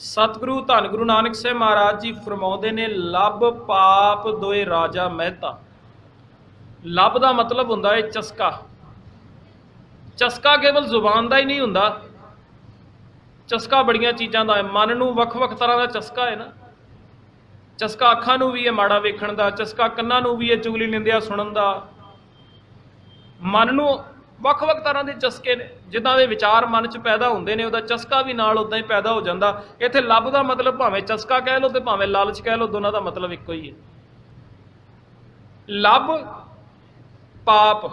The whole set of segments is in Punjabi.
ਸਤਿਗੁਰੂ, ਧੰਨ ਗੁਰੂ ਨਾਨਕ ਸਾਹਿਬ ਮਹਾਰਾਜ ਜੀ ਫਰਮਾਉਂਦੇ ਨੇ, ਲੱਭ ਪਾਪ ਦੋਏ ਰਾਜਾ ਮਹਿਤਾ। ਲੱਭ ਦਾ ਮਤਲਬ ਹੁੰਦਾ ਹੈ ਚਸਕਾ। ਚਸਕਾ ਕੇਵਲ ਜ਼ੁਬਾਨ ਦਾ ਹੀ ਨਹੀਂ ਹੁੰਦਾ। ਚਸਕਾ ਬੜੀਆਂ ਚੀਜ਼ਾਂ ਦਾ ਹੈ। ਮਨ ਨੂੰ ਵੱਖ-ਵੱਖ ਤਰ੍ਹਾਂ ਦਾ ਚਸਕਾ ਹੈ ਨਾ। ਚਸਕਾ ਅੱਖਾਂ ਨੂੰ ਵੀ ਹੈ ਮਾੜਾ ਵੇਖਣ ਦਾ, ਚਸਕਾ ਕੰਨਾਂ ਨੂੰ ਵੀ ਹੈ ਚੁਗਲੀ ਨਿੰਦਿਆ ਸੁਣਨ ਦਾ। ਮਨ ਨੂੰ ਵੱਖ-ਵੱਖ ਤਰ੍ਹਾਂ ਦੇ ਚਸਕੇ ਨੇ, ਜਿੱਦਾਂ ਦੇ ਵਿਚਾਰ ਮਨ 'ਚ ਪੈਦਾ ਹੁੰਦੇ ਨੇ, ਉਹਦਾ ਚਸਕਾ ਵੀ ਨਾਲ ਉਦਾਂ ਹੀ ਪੈਦਾ ਹੋ ਜਾਂਦਾ। ਇੱਥੇ ਲੱਭ ਦਾ ਮਤਲਬ ਭਾਵੇਂ ਚਸਕਾ ਕਹਿ ਲਓ ਤੇ ਭਾਵੇਂ ਲਾਲਚ ਕਹਿ ਲਓ, ਦੋਨਾਂ ਦਾ ਮਤਲਬ ਇੱਕੋ ਹੀ ਹੈ। ਲੱਭ, ਪਾਪ।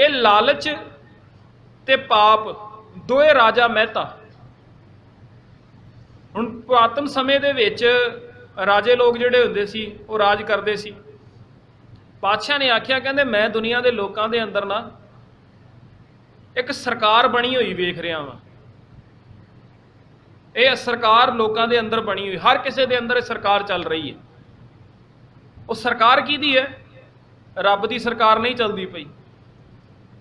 ਇਹ ਲਾਲਚ ਤੇ ਪਾਪ, ਦੋਏ ਰਾਜਾ ਮਹਿਤਾ। ਹੁਣ ਪੁਰਾਤਨ ਸਮੇਂ ਦੇ ਵਿੱਚ ਰਾਜੇ ਲੋਕ ਜਿਹੜੇ ਹੁੰਦੇ ਸੀ, ਉਹ ਰਾਜ ਕਰਦੇ ਸੀ। ਪਾਤਸ਼ਾਹ ਨੇ ਆਖਿਆ, ਕਹਿੰਦੇ, ਮੈਂ ਦੁਨੀਆ ਦੇ ਲੋਕਾਂ ਦੇ ਅੰਦਰ ਨਾ ਇੱਕ ਸਰਕਾਰ ਬਣੀ ਹੋਈ ਵੇਖ ਰਿਹਾ ਵਾਂ। ਇਹ ਸਰਕਾਰ ਲੋਕਾਂ ਦੇ ਅੰਦਰ ਬਣੀ ਹੋਈ, ਹਰ ਕਿਸੇ ਦੇ ਅੰਦਰ ਇਹ ਸਰਕਾਰ ਚੱਲ ਰਹੀ ਹੈ। ਉਹ ਸਰਕਾਰ ਕਿਹਦੀ ਹੈ? ਰੱਬ ਦੀ ਸਰਕਾਰ ਨਹੀਂ ਚੱਲਦੀ ਪਈ।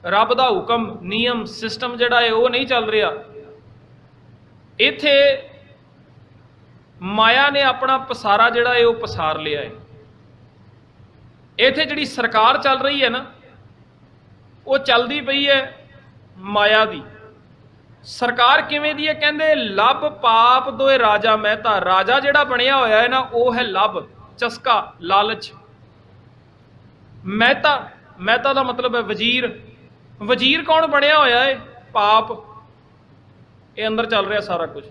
ਰੱਬ ਦਾ ਹੁਕਮ, ਨਿਯਮ, ਸਿਸਟਮ ਜਿਹੜਾ ਹੈ, ਉਹ ਨਹੀਂ ਚੱਲ ਰਿਹਾ। ਇੱਥੇ ਮਾਇਆ ਨੇ ਆਪਣਾ ਪਸਾਰਾ ਜਿਹੜਾ ਹੈ, ਉਹ ਪਸਾਰ ਲਿਆ ਹੈ। ਇੱਥੇ ਜਿਹੜੀ ਸਰਕਾਰ ਚੱਲ ਰਹੀ ਹੈ ਨਾ, ਉਹ ਚੱਲਦੀ ਪਈ ਹੈ ਮਾਇਆ ਦੀ। ਸਰਕਾਰ ਕਿਵੇਂ ਦੀ ਹੈ? ਕਹਿੰਦੇ ਲੱਭ ਪਾਪ ਦੋਏ ਰਾਜਾ ਮਹਿਤਾ। ਰਾਜਾ ਜਿਹੜਾ ਬਣਿਆ ਹੋਇਆ ਹੈ ਨਾ, ਉਹ ਹੈ ਲੱਭ, ਚਸਕਾ, ਲਾਲਚ। ਮਹਿਤਾ ਮਹਿਤਾ ਦਾ ਮਤਲਬ ਹੈ ਵਜ਼ੀਰ। ਵਜ਼ੀਰ ਕੌਣ ਬਣਿਆ ਹੋਇਆ ਹੈ? ਪਾਪ। ਇਹ ਅੰਦਰ ਚੱਲ ਰਿਹਾ ਸਾਰਾ ਕੁਝ।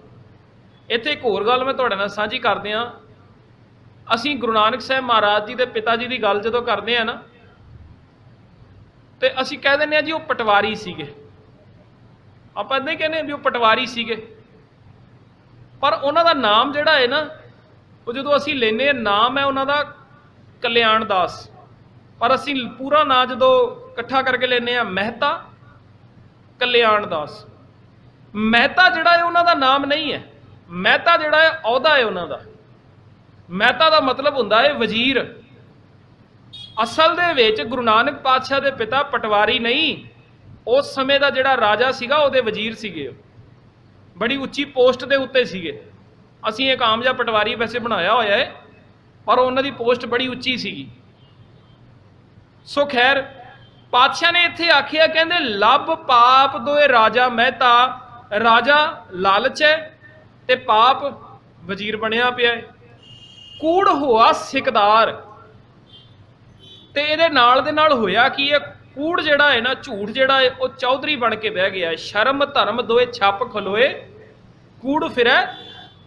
ਇੱਥੇ ਇੱਕ ਹੋਰ ਗੱਲ ਮੈਂ ਤੁਹਾਡੇ ਨਾਲ ਸਾਂਝੀ ਕਰਦੇ ਹਾਂ ਅਸੀਂ ਗੁਰੂ ਨਾਨਕ ਸਾਹਿਬ ਮਹਾਰਾਜ ਜੀ ਦੇ ਪਿਤਾ ਜੀ ਦੀ ਗੱਲ ਜਦੋਂ ਕਰਦੇ ਆ ਨਾ, ਤੇ ਅਸੀਂ ਕਹਿ ਦਿੰਦੇ ਆ ਜੀ ਉਹ ਪਟਵਾਰੀ ਸੀਗੇ। ਆਪਾਂ ਨਹੀਂ ਕਹਿੰਦੇ ਵੀ ਉਹ ਪਟਵਾਰੀ ਸੀਗੇ। ਪਰ ਉਹਨਾਂ ਦਾ ਨਾਮ ਜਿਹੜਾ ਹੈ ਨਾ, ਉਹ ਜਦੋਂ ਅਸੀਂ ਲੈਨੇ ਆ, ਨਾਮ ਹੈ ਉਹਨਾਂ ਦਾ ਕਲਿਆਣ ਦਾਸ। ਪਰ ਅਸੀਂ ਪੂਰਾ ਨਾਂ ਜਦੋਂ ਇਕੱਠਾ ਕਰਕੇ ਲੈਨੇ ਆ, ਮਹਿਤਾ ਕਲਿਆਣ ਦਾਸ। ਮਹਿਤਾ ਜਿਹੜਾ ਹੈ, ਉਹਨਾਂ ਦਾ ਨਾਮ ਨਹੀਂ ਹੈ। ਮਹਿਤਾ ਜਿਹੜਾ ਹੈ, ਅਹੁਦਾ ਹੈ ਉਹਨਾਂ ਦਾ। ਮਹਿਤਾ ਦਾ ਮਤਲਬ ਹੁੰਦਾ ਹੈ ਵਜ਼ੀਰ। ਅਸਲ ਦੇ ਵਿੱਚ ਗੁਰੂ ਨਾਨਕ ਪਾਤਸ਼ਾਹ ਦੇ ਪਿਤਾ ਪਟਵਾਰੀ ਨਹੀਂ, ਉਸ ਸਮੇਂ ਦਾ ਜਿਹੜਾ ਰਾਜਾ ਸੀਗਾ, ਉਹਦੇ ਵਜ਼ੀਰ ਸੀਗੇ ਬੜੀ ਉੱਚੀ ਪੋਸਟ ਦੇ ਉੱਤੇ ਸੀਗੇ। ਅਸੀਂ ਇੱਕ ਆਮ ਜਿਹਾ ਪਟਵਾਰੀ ਵੈਸੇ ਬਣਾਇਆ ਹੋਇਆ ਹੈ ਪਰ ਉਹਨਾਂ ਦੀ ਪੋਸਟ ਬੜੀ ਉੱਚੀ ਸੀਗੀ। ਸੋ ਖੈਰ, ਪਾਤਸ਼ਾਹ ਨੇ ਇੱਥੇ ਆਖਿਆ, ਕਹਿੰਦੇ, ਲੱਭ ਪਾਪ ਦੋਏ ਰਾਜਾ ਮਹਿਤਾ, ਰਾਜਾ ਲਾਲਚ ਹੈ ਤੇ ਪਾਪ ਵਜ਼ੀਰ ਬਣਿਆ ਪਿਆ ਹੈ ਕੂੜ ਹੋਆ ਸਿਕਦਾਰ। ਤੇ ਇਹਦੇ ਨਾਲ ਦੇ ਨਾਲ ਹੋਇਆ ਕੀ ਹੈ? ਕੂੜ ਜਿਹੜਾ ਹੈ ਨਾ, ਝੂਠ ਜਿਹੜਾ ਹੈ, ਉਹ ਚੌਧਰੀ ਬਣ ਕੇ ਬਹਿ ਗਿਆ ਸ਼ਰਮ ਧਰਮ ਦੋਏ ਛੱਪ ਖਲੋਏ, ਕੂੜ ਫਿਰੈ,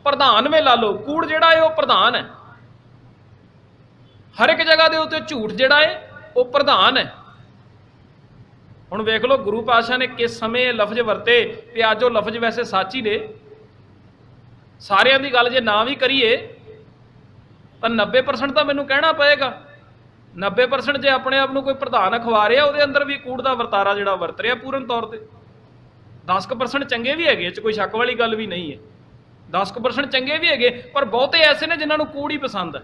ਪ੍ਰਧਾਨ ਵੇ ਲਾ ਲੋ ਕੂੜ ਜਿਹੜਾ ਹੈ, ਉਹ ਪ੍ਰਧਾਨ ਹੈ। ਹਰ ਇੱਕ ਜਗ੍ਹਾ ਦੇ ਉੱਤੇ ਝੂਠ ਜਿਹੜਾ ਹੈ, ਉਹ ਪ੍ਰਧਾਨ ਹੈ। ਹੁਣ ਵੇਖ ਲਓ, ਗੁਰੂ ਪਾਤਸ਼ਾਹ ਨੇ ਕਿਸ ਸਮੇਂ ਇਹ ਲਫ਼ਜ਼ ਵਰਤੇ ਤੇ ਅੱਜ ਉਹ ਲਫ਼ਜ਼ ਵੈਸੇ ਸੱਚ ਹੀ ਨੇ। ਸਾਰਿਆਂ ਦੀ ਗੱਲ ਜੇ ਨਾ ਵੀ ਕਰੀਏ ਤਾਂ 90% ਤਾਂ ਮੈਨੂੰ ਕਹਿਣਾ ਪਏਗਾ। 90% ਜੇ ਆਪਣੇ ਆਪ ਨੂੰ ਕੋਈ ਪ੍ਰਧਾਨ ਅਖਵਾ ਰਿਹਾ ਉਹਦੇ ਅੰਦਰ ਵੀ ਕੂੜ ਦਾ ਵਰਤਾਰਾ ਜਿਹੜਾ ਵਰਤ ਰਿਹਾ ਪੂਰਨ ਤੌਰ ਤੇ। 10% ਚੰਗੇ ਵੀ ਹੈਗੇ, ਇਹ ਚ ਕੋਈ ਸ਼ੱਕ ਵਾਲੀ ਗੱਲ ਵੀ ਨਹੀਂ ਹੈ। 10% ਚੰਗੇ ਵੀ ਹੈਗੇ, ਪਰ ਬਹੁਤੇ ਐਸੇ ਨੇ ਜਿਨ੍ਹਾਂ ਨੂੰ ਕੂੜ ਹੀ ਪਸੰਦ ਹੈ।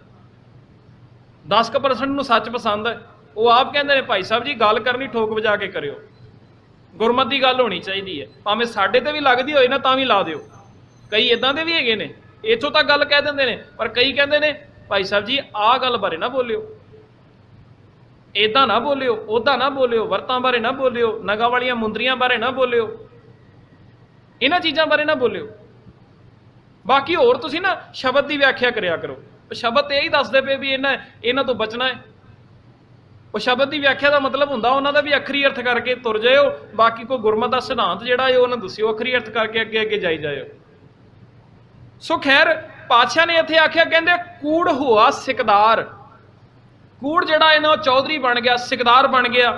10% ਨੂੰ ਸੱਚ ਪਸੰਦ ਹੈ। ਉਹ ਆਪ ਕਹਿੰਦੇ ਨੇ, ਭਾਈ ਸਾਹਿਬ ਜੀ, ਗੱਲ ਕਰਨੀ ਠੋਕ ਵਜਾ ਕੇ ਕਰਿਓ। ਗੁਰਮਤ ਦੀ ਗੱਲ ਹੋਣੀ ਚਾਹੀਦੀ ਹੈ। ਭਾਵੇਂ ਸਾਡੇ ਤੇ ਵੀ ਲੱਗਦੀ ਹੋਏ ਨਾ, ਤਾਂ ਵੀ ਲਾ ਦਿਓ। ਕਈ ਇਦਾਂ ਦੇ ਵੀ ਹੈਗੇ ਨੇ। ਇੱਥੋਂ ਤਾਂ ਗੱਲ ਕਹਿ ਦਿੰਦੇ ਨੇ, ਪਰ ਕਈ ਕਹਿੰਦੇ ਨੇ ਭਾਈ ਸਾਹਿਬ ਜੀ, ਆਹ ਗੱਲ ਬਾਰੇ ਨਾ ਬੋਲਿਓ। ਇਦਾਂ ਨਾ ਬੋਲਿਓ ਉਦਾਂ ਨਾ ਬੋਲਿਓ, ਵਰਤਾਂ ਬਾਰੇ ਨਾ ਬੋਲਿਓ ਨਗਾ ਵਾਲੀਆਂ ਮੁੰਦਰੀਆਂ ਬਾਰੇ ਨਾ ਬੋਲਿਓ। ਇਹਨਾਂ ਚੀਜ਼ਾਂ ਬਾਰੇ ਨਾ ਬੋਲਿਓ। ਬਾਕੀ ਹੋਰ ਤੁਸੀਂ ਨਾ ਸ਼ਬਦ ਦੀ ਵਿਆਖਿਆ ਕਰਿਆ ਕਰੋ। ਉਹ ਸ਼ਬਦ ਇਹ ਹੀ ਦੱਸਦੇ ਪਏ ਵੀ ਇਹਨਾਂ ਇਹਨਾਂ ਤੋਂ ਬਚਣਾ ਹੈ। ਉਹ ਸ਼ਬਦ ਦੀ ਵਿਆਖਿਆ ਦਾ ਮਤਲਬ ਹੁੰਦਾ ਉਹਨਾਂ ਦਾ ਵੀ ਅੱਖਰੀ ਅਰਥ ਕਰਕੇ ਤੁਰ ਜਾਇਓ। ਬਾਕੀ ਕੋਈ ਗੁਰਮਤ ਦਾ ਸਿਧਾਂਤ ਜਿਹੜਾ ਹੈ ਉਹ ਦੱਸਿਓ, ਅੱਖਰੀ ਅਰਥ ਕਰਕੇ ਅੱਗੇ ਅੱਗੇ ਜਾਈ ਜਾਇਓ। ਸੋ ਖੈਰ ਪਾਤਸ਼ਾਹ ਨੇ ਇੱਥੇ ਆਖਿਆ, ਕਹਿੰਦੇ, ਕੂੜ ਹੋਆ ਸਿਕਦਾਰ। ਕੂੜ ਜਿਹੜਾ ਇਹਨਾਂ ਚੌਧਰੀ ਬਣ ਗਿਆ, ਸਿਕਦਾਰ ਬਣ ਗਿਆ।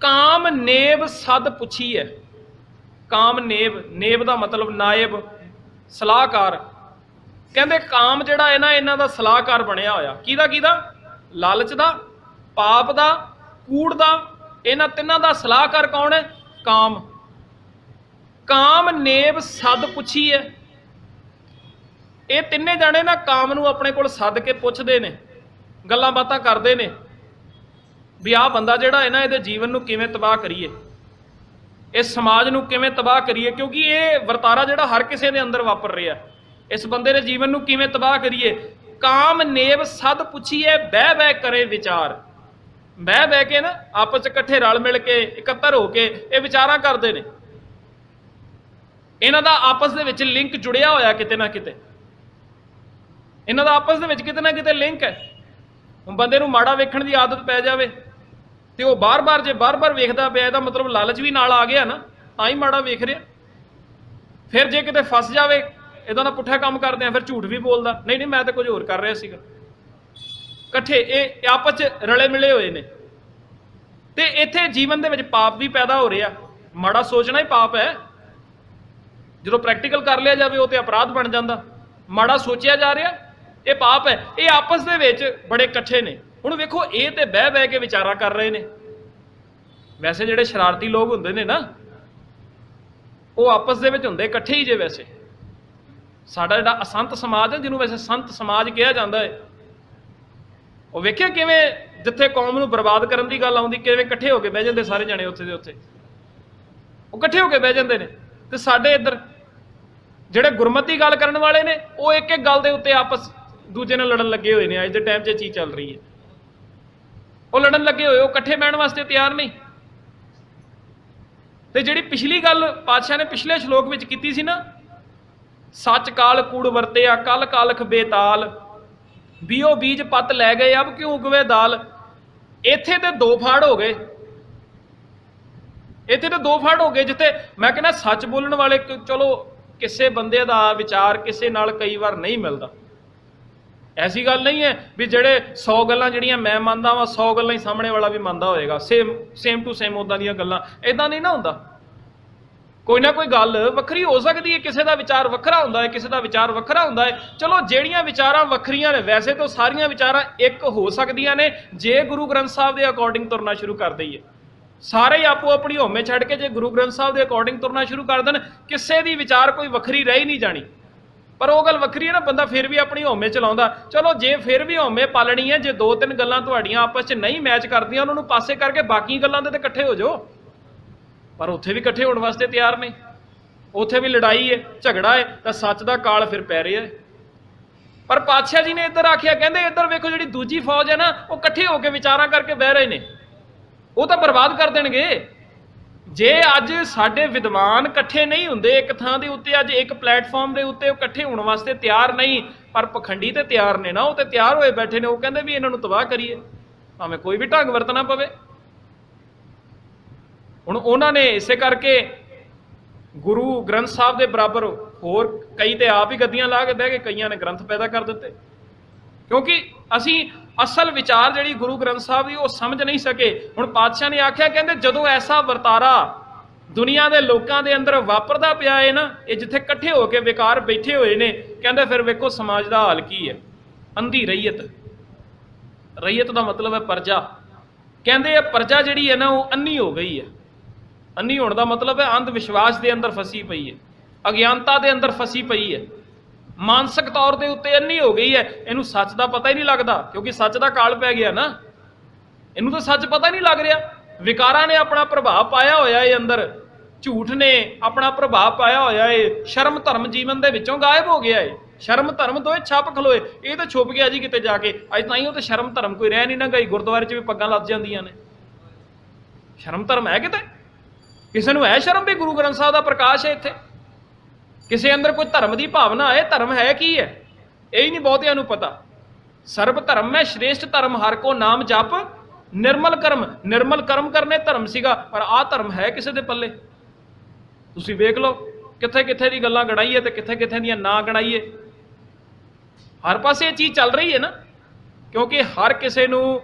ਕਾਮ ਨੇਬ ਸਦ ਪੁੱਛੀ ਹੈ ਕਾਮ ਨੇਬ ਨੇਬ ਦਾ ਮਤਲਬ ਨਾਇਬ, ਸਲਾਹਕਾਰ। ਕਹਿੰਦੇ, ਕਾਮ ਜਿਹੜਾ ਹੈ ਨਾ, ਇਹਨਾਂ ਦਾ ਸਲਾਹਕਾਰ ਬਣਿਆ ਹੋਇਆ। ਕਿਹਦਾ ਕਿਹਦਾ? ਲਾਲਚ ਦਾ, ਪਾਪ ਦਾ, ਕੂੜ ਦਾ। ਇਹਨਾਂ ਤਿੰਨਾਂ ਦਾ ਸਲਾਹਕਾਰ ਕੌਣ ਹੈ? ਕਾਮ। ਕਾਮ ਨੇਬ ਸਦ ਪੁੱਛੀ ਹੈ ਇਹ ਤਿੰਨੇ ਜਾਣੇ ਨਾ ਕਾਮ ਨੂੰ ਆਪਣੇ ਕੋਲ ਸੱਦ ਕੇ ਪੁੱਛਦੇ ਨੇ, ਗੱਲਾਂ ਬਾਤਾਂ ਕਰਦੇ ਨੇ, ਵੀ ਆਹ ਬੰਦਾ ਜਿਹੜਾ ਹੈ ਨਾ ਇਹਦੇ ਜੀਵਨ ਨੂੰ ਕਿਵੇਂ ਤਬਾਹ ਕਰੀਏ ਇਸ ਸਮਾਜ ਨੂੰ ਕਿਵੇਂ ਤਬਾਹ ਕਰੀਏ, ਕਿਉਂਕਿ ਇਹ ਵਰਤਾਰਾ ਜਿਹੜਾ ਹਰ ਕਿਸੇ ਦੇ ਅੰਦਰ ਵਾਪਰ ਰਿਹਾ ਇਸ ਬੰਦੇ ਦੇ ਜੀਵਨ ਨੂੰ ਕਿਵੇਂ ਤਬਾਹ ਕਰੀਏ, ਕਾਮ ਨੇਵ ਸਦ ਪੁੱਛੀਏ, ਬਹਿ ਬਹਿ ਕਰੇ ਵਿਚਾਰ। ਬਹਿ ਬਹਿ ਕੇ ਨਾ ਆਪਸ ਚ ਇਕੱਠੇ ਰਲ ਮਿਲ ਕੇ, ਇਕੱਤਰ ਹੋ ਕੇ ਇਹ ਵਿਚਾਰਾਂ ਕਰਦੇ ਨੇ। ਇਹਨਾਂ ਦਾ ਆਪਸ ਦੇ ਵਿੱਚ ਲਿੰਕ ਜੁੜਿਆ ਹੋਇਆ ਕਿਤੇ ਨਾ ਕਿਤੇ। ਇਹਨਾਂ ਦਾ ਆਪਸ ਦੇ ਵਿੱਚ ਕਿਤੇ ਨਾ ਕਿਤੇ ਲਿੰਕ ਹੈ। ਬੰਦੇ ਨੂੰ ਮਾੜਾ ਵੇਖਣ ਦੀ ਆਦਤ ਪੈ ਜਾਵੇ ਤੇ ਉਹ ਬਾਰ-ਬਾਰ ਜੇ ਬਾਰ-ਬਾਰ ਵੇਖਦਾ ਪਿਆ, ਇਹਦਾ ਮਤਲਬ ਲਾਲਚ ਵੀ ਨਾਲ ਆ ਗਿਆ ਨਾ, ਤਾਂ ਹੀ ਮਾੜਾ ਵੇਖ ਰਿਹਾ। ਫਿਰ ਜੇ ਕਿਤੇ ਫਸ ਜਾਵੇ, ਇਹਦਾ ਦਾ ਪੁੱਠਾ ਕੰਮ ਕਰਦੇ ਆ, ਫਿਰ ਝੂਠ ਵੀ ਬੋਲਦਾ। ਨਹੀਂ ਨਹੀਂ, ਮੈਂ ਤਾਂ ਕੁਝ ਹੋਰ ਕਰ ਰਿਹਾ ਸੀਗਾ। ਇਕੱਠੇ ਇਹ ਆਪਸ ਚ ਰਲੇ ਮਿਲੇ ਹੋਏ ਨੇ। ਤੇ ਇੱਥੇ ਜੀਵਨ ਦੇ ਵਿੱਚ ਪਾਪ ਵੀ ਪੈਦਾ ਹੋ ਰਿਹਾ। ਮਾੜਾ ਸੋਚਣਾ ਹੀ ਪਾਪ ਹੈ। ਜਦੋਂ ਪ੍ਰੈਕਟੀਕਲ ਕਰ ਲਿਆ ਜਾਵੇ, ਉਹ ਤੇ ਅਪਰਾਧ ਬਣ ਜਾਂਦਾ। ਮਾੜਾ ਸੋਚਿਆ ਜਾ ਰਿਹਾ ਇਹ ਪਾਪ ਹੈ। ਇਹ ਆਪਸ ਦੇ ਵਿੱਚ ਬੜੇ ਇਕੱਠੇ ਨੇ। ਹੁਣ ਵੇਖੋ, ਇਹ ਤੇ ਬਹਿ ਬਹਿ ਕੇ ਵਿਚਾਰਾ ਕਰ ਰਹੇ ਨੇ। ਵੈਸੇ ਜਿਹੜੇ ਸ਼ਰਾਰਤੀ ਲੋਕ ਹੁੰਦੇ ਨੇ ਨਾ, ਉਹ ਆਪਸ ਦੇ ਵਿੱਚ ਹੁੰਦੇ ਇਕੱਠੇ ਹੀ ਜੇ ਵੈਸੇ। ਸਾਡਾ ਜਿਹੜਾ ਅਸੰਤ ਸਮਾਜ ਹੈ, ਜਿਹਨੂੰ ਵੈਸੇ ਸੰਤ ਸਮਾਜ ਕਿਹਾ ਜਾਂਦਾ ਹੈ। ਉਹ ਵੇਖਿਆ ਕਿਵੇਂ ਜਿੱਥੇ ਕੌਮ ਨੂੰ ਬਰਬਾਦ ਕਰਨ ਦੀ ਗੱਲ ਆਉਂਦੀ, ਕਿਵੇਂ ਇਕੱਠੇ ਹੋ ਕੇ ਬਹਿ ਜਾਂਦੇ ਸਾਰੇ ਜਣੇ ਉੱਥੇ ਦੇ ਉੱਥੇ। ਉਹ ਇਕੱਠੇ ਹੋ ਕੇ ਬਹਿ ਜਾਂਦੇ ਨੇ। ਤੇ ਸਾਡੇ ਇੱਧਰ ਜਿਹੜੇ ਗੁਰਮਤ ਦੀ ਗੱਲ ਕਰਨ ਵਾਲੇ ਨੇ, ਉਹ ਇੱਕ ਇੱਕ ਗੱਲ ਦੇ ਉੱਤੇ ਆਪਸ ਦੂਜੇ ਨਾਲ ਲੜਨ ਲੱਗੇ ਹੋਏ ਨੇ, ਅੱਜ ਦੇ ਟਾਈਮ 'ਚ ਇਹ ਚੀਜ਼ ਚੱਲ ਰਹੀ ਹੈ। ਉਹ ਲੜਨ ਲੱਗੇ ਹੋਏ, ਉਹ ਇਕੱਠੇ ਬਹਿਣ ਵਾਸਤੇ ਤਿਆਰ ਨਹੀਂ। ਤੇ ਜਿਹੜੀ ਪਿਛਲੀ ਗੱਲ ਪਾਤਸ਼ਾਹ ਨੇ ਪਿਛਲੇ ਸ਼ਲੋਕ ਵਿੱਚ ਕੀਤੀ ਸੀ ਨਾ, ਸੱਚ ਕਾਲ ਕੂੜ ਵਰਤਿਆ, ਕਲ ਕਾਲਖ ਬੇਤਾਲ, ਬੀਓ ਬੀਜ ਪੱਤ ਲੈ ਗਏ, ਅਬ ਕਿਉਂ ਉਗਵੇ ਦਾਲ? ਇੱਥੇ ਤੇ ਦੋ ਫਾੜ ਹੋ ਗਏ। ਇੱਥੇ ਤੇ ਦੋ ਫਾੜ ਹੋ ਗਏ, ਜਿੱਥੇ ਮੈਂ ਕਹਿੰਦਾ ਸੱਚ ਬੋਲਣ ਵਾਲੇ ਚਲੋ, ਕਿਸੇ ਬੰਦੇ ਦਾ ਵਿਚਾਰ ਕਿਸੇ ਨਾਲ ਕਈ ਵਾਰ ਨਹੀਂ ਮਿਲਦਾ। ਐਸੀ ਗੱਲ ਨਹੀਂ ਹੈ ਵੀ ਜਿਹੜੇ 100 ਗੱਲਾਂ ਜਿਹੜੀਆਂ ਮੈਂ ਮੰਨਦਾ ਵਾਂ 100 ਗੱਲਾਂ ਹੀ ਸਾਹਮਣੇ ਵਾਲਾ ਵੀ ਮੰਨਦਾ ਹੋਏਗਾ। ਸੇਮ ਸੇਮ ਟੂ ਸੇਮ ਉਦਾਂ ਦੀਆਂ ਗੱਲਾਂ। ਇਦਾਂ ਨਹੀਂ ਨਾ ਹੁੰਦਾ। ਕੋਈ ਨਾ ਕੋਈ ਗੱਲ ਵੱਖਰੀ ਹੋ ਸਕਦੀ ਹੈ, ਕਿਸੇ ਦਾ ਵਿਚਾਰ ਵੱਖਰਾ ਹੁੰਦਾ ਹੈ, ਕਿਸੇ ਦਾ ਵਿਚਾਰ ਵੱਖਰਾ ਹੁੰਦਾ ਹੈ। ਚਲੋ, ਜਿਹੜੀਆਂ ਵਿਚਾਰਾਂ ਵੱਖਰੀਆਂ ਨੇ, ਵੈਸੇ ਤਾਂ ਸਾਰੀਆਂ ਵਿਚਾਰਾਂ ਇੱਕ ਹੋ ਸਕਦੀਆਂ ਨੇ, ਜੇ ਗੁਰੂ ਗ੍ਰੰਥ ਸਾਹਿਬ ਦੇ ਅਕੋਰਡਿੰਗ ਤੁਰਨਾ ਸ਼ੁਰੂ ਕਰ ਦਈਏ। ਸਾਰੇ ਹੀ ਆਪੋ ਆਪਣੀ ਹੋਮੇ ਛੱਡ ਕੇ ਜੇ ਗੁਰੂ ਗ੍ਰੰਥ ਸਾਹਿਬ ਦੇ ਅਕੋਰਡਿੰਗ ਤੁਰਨਾ ਸ਼ੁਰੂ ਕਰ ਦੇਣ, ਕਿਸੇ ਦੀ ਵਿਚਾਰ ਕੋਈ ਵੱਖਰੀ ਰਹਿ ਹੀ ਨਹੀਂ ਜਾਣੀ। ਪਰ ਉਹ ਗੱਲ ਵੱਖਰੀ ਹੈ ਨਾ, ਬੰਦਾ ਫਿਰ ਵੀ ਆਪਣੀ ਹਉਮੈ ਚਲਾਉਂਦਾ। ਚਲੋ, ਜੇ ਫਿਰ ਵੀ ਹਉਮੈ ਪਾਲਣੀ ਹੈ, ਜੇ ਦੋ ਤਿੰਨ ਗੱਲਾਂ ਤੁਹਾਡੀਆਂ ਆਪਸ 'ਚ ਨਹੀਂ ਮੈਚ ਕਰਦੀਆਂ, ਉਹਨਾਂ ਨੂੰ ਪਾਸੇ ਕਰਕੇ ਬਾਕੀ ਗੱਲਾਂ ਦੇ ਤੇ ਇਕੱਠੇ ਹੋ ਜਾਓ। ਪਰ ਉੱਥੇ ਵੀ ਇਕੱਠੇ ਹੋਣ ਵਾਸਤੇ ਤਿਆਰ ਨਹੀਂ ਉੱਥੇ ਵੀ ਲੜਾਈ ਹੈ, ਝਗੜਾ ਹੈ, ਤਾਂ ਸੱਚ ਦਾ ਕਾਲ ਫਿਰ ਪੈ ਰਿਹਾ ਹੈ। ਪਰ ਪਾਤਸ਼ਾਹ ਜੀ ਨੇ ਇੱਧਰ ਆਖਿਆ, ਕਹਿੰਦੇ ਇੱਧਰ ਵੇਖੋ ਜਿਹੜੀ ਦੂਜੀ ਫੌਜ ਹੈ ਨਾ, ਉਹ ਇਕੱਠੇ ਹੋ ਕੇ ਵਿਚਾਰਾਂ ਕਰਕੇ ਬਹਿ ਰਹੇ ਨੇ। ਉਹ ਤਾਂ ਬਰਬਾਦ ਕਰ ਦੇਣਗੇ। ਜੇ ਅੱਜ ਸਾਡੇ ਵਿਦਵਾਨ ਇਕੱਠੇ ਨਹੀਂ ਹੁੰਦੇ, ਇੱਕ ਥਾਂ ਦੇ ਉੱਤੇ ਅੱਜ ਇੱਕ ਪਲੇਟਫਾਰਮ ਦੇ ਉੱਤੇ ਉਹ ਇਕੱਠੇ ਹੋਣ ਵਾਸਤੇ ਤਿਆਰ ਨਹੀਂ, ਪਰ ਪਖੰਡੀ ਤੇ ਤਿਆਰ ਨੇ ਨਾ, ਉਹ ਤੇ ਤਿਆਰ ਹੋਏ ਬੈਠੇ ਨੇ, ਉਹ ਕਹਿੰਦੇ ਵੀ ਇਹਨਾਂ ਨੂੰ ਤਬਾਹ ਕਰੀਏ। ਭਾਵੇਂ ਕੋਈ ਵੀ ਢੰਗ ਵਰਤਣਾ ਪਵੇ। ਹੁਣ ਉਹਨਾਂ ਨੇ ਇਸੇ ਕਰਕੇ ਗੁਰੂ ਗ੍ਰੰਥ ਸਾਹਿਬ ਦੇ ਬਰਾਬਰ ਹੋਰ ਕਈ ਤੇ ਆਪ ਹੀ ਗੱਦੀਆਂ ਲਾ ਕੇ ਬਹਿ ਕੇ ਕਈਆਂ ਨੇ ਗ੍ਰੰਥ ਪੈਦਾ ਕਰ ਦਿੱਤੇ। ਕਿਉਂਕਿ ਅਸੀਂ ਅਸਲ ਵਿਚਾਰ ਜਿਹੜੀ ਗੁਰੂ ਗ੍ਰੰਥ ਸਾਹਿਬ ਦੀ ਉਹ ਸਮਝ ਨਹੀਂ ਸਕੇ। ਹੁਣ ਪਾਤਸ਼ਾਹ ਨੇ ਆਖਿਆ, ਕਹਿੰਦੇ ਜਦੋਂ ਐਸਾ ਵਰਤਾਰਾ ਦੁਨੀਆ ਦੇ ਲੋਕਾਂ ਦੇ ਅੰਦਰ ਵਾਪਰਦਾ ਪਿਆ ਹੈ ਨਾ, ਇਹ ਜਿੱਥੇ ਇਕੱਠੇ ਹੋ ਕੇ ਵਿਕਾਰ ਬੈਠੇ ਹੋਏ ਨੇ, ਕਹਿੰਦੇ ਫਿਰ ਵੇਖੋ ਸਮਾਜ ਦਾ ਹਾਲ ਕੀ ਹੈ। ਅੰਧੀ ਰਈਅਤ। ਰਈਅਤ ਦਾ ਮਤਲਬ ਹੈ ਪਰਜਾ। ਕਹਿੰਦੇ ਇਹ ਪਰਜਾ ਜਿਹੜੀ ਹੈ ਨਾ, ਉਹ ਅੰਨੀ ਹੋ ਗਈ ਹੈ। ਅੰਨੀ ਹੋਣ ਦਾ ਮਤਲਬ ਹੈ ਅੰਧ ਵਿਸ਼ਵਾਸ ਦੇ ਅੰਦਰ ਫਸੀ ਪਈ ਹੈ। ਅਗਿਆਨਤਾ ਦੇ ਅੰਦਰ ਫਸੀ ਪਈ ਹੈ। ਮਾਨਸਿਕ ਤੌਰ ਦੇ ਉੱਤੇ ਅੰਨੀ ਹੋ ਗਈ ਹੈ, ਇਹਨੂੰ ਸੱਚ ਦਾ ਪਤਾ ਹੀ ਨਹੀਂ ਲੱਗਦਾ, ਕਿਉਂਕਿ ਸੱਚ ਦਾ ਕਾਲ ਪੈ ਗਿਆ ਨਾ। ਇਹਨੂੰ ਤਾਂ ਸੱਚ ਪਤਾ ਨਹੀਂ ਲੱਗ ਰਿਹਾ। ਵਿਕਾਰਾਂ ਨੇ ਆਪਣਾ ਪ੍ਰਭਾਵ ਪਾਇਆ ਹੋਇਆ ਏ ਅੰਦਰ, ਝੂਠ ਨੇ ਆਪਣਾ ਪ੍ਰਭਾਵ ਪਾਇਆ ਹੋਇਆ ਏ। ਸ਼ਰਮ ਧਰਮ ਜੀਵਨ ਦੇ ਵਿੱਚੋਂ ਗਾਇਬ ਹੋ ਗਿਆ ਏ। ਸ਼ਰਮ ਧਰਮ ਦੋਏ ਛਾਪ ਖਲੋਏ। ਇਹ ਤਾਂ ਛੁਪ ਗਿਆ ਜੀ ਕਿਤੇ ਜਾ ਕੇ। ਅੱਜ ਤਾਂ ਹੀ ਉਹ ਤਾਂ ਸ਼ਰਮ ਧਰਮ ਕੋਈ ਰਹਿ ਨਹੀਂ ਨਾ ਗਈ, ਗੁਰਦੁਆਰੇ 'ਚ ਵੀ ਪੱਗਾਂ ਲੱਗ ਜਾਂਦੀਆਂ ਨੇ। ਸ਼ਰਮ ਧਰਮ ਹੈ ਕਿਤੇ? ਕਿਸੇ ਨੂੰ ਹੈ ਸ਼ਰਮ ਵੀ? ਗੁਰੂ ਗ੍ਰੰਥ ਸਾਹਿਬ ਦਾ ਪ੍ਰਕਾਸ਼ ਹੈ ਇੱਥੇ। ਕਿਸੇ ਅੰਦਰ ਕੋਈ ਧਰਮ ਦੀ ਭਾਵਨਾ ਹੈ, ਧਰਮ ਹੈ ਕੀ ਹੈ? ਇਹ ਹੀ ਨਹੀਂ ਬਹੁਤਿਆਂ ਨੂੰ ਪਤਾ। ਸਰਬ ਧਰਮ ਹੈ, ਸ਼੍ਰੇਸ਼ਟ ਧਰਮ, ਹਰ ਕੋ ਨਾਮ ਜਪ। ਨਿਰਮਲ ਕਰਮ ਨਿਰਮਲ ਕਰਮ ਕਰਨੇ ਧਰਮ ਸੀਗਾ, ਪਰ ਆਹ ਧਰਮ ਹੈ ਕਿਸੇ ਦੇ ਪੱਲੇ। ਤੁਸੀਂ ਵੇਖ ਲਓ ਕਿੱਥੇ ਕਿੱਥੇ ਦੀ ਗੱਲਾਂ ਗਣਾਈਏ ਤੇ ਕਿੱਥੇ ਕਿੱਥੇ ਦੀਆਂ ਨਾ ਗਣਾਈਏ। ਹਰ ਪਾਸੇ ਇਹ ਚੀਜ਼ ਚੱਲ ਰਹੀ ਹੈ ਨਾ, ਕਿਉਂਕਿ ਹਰ ਕਿਸੇ ਨੂੰ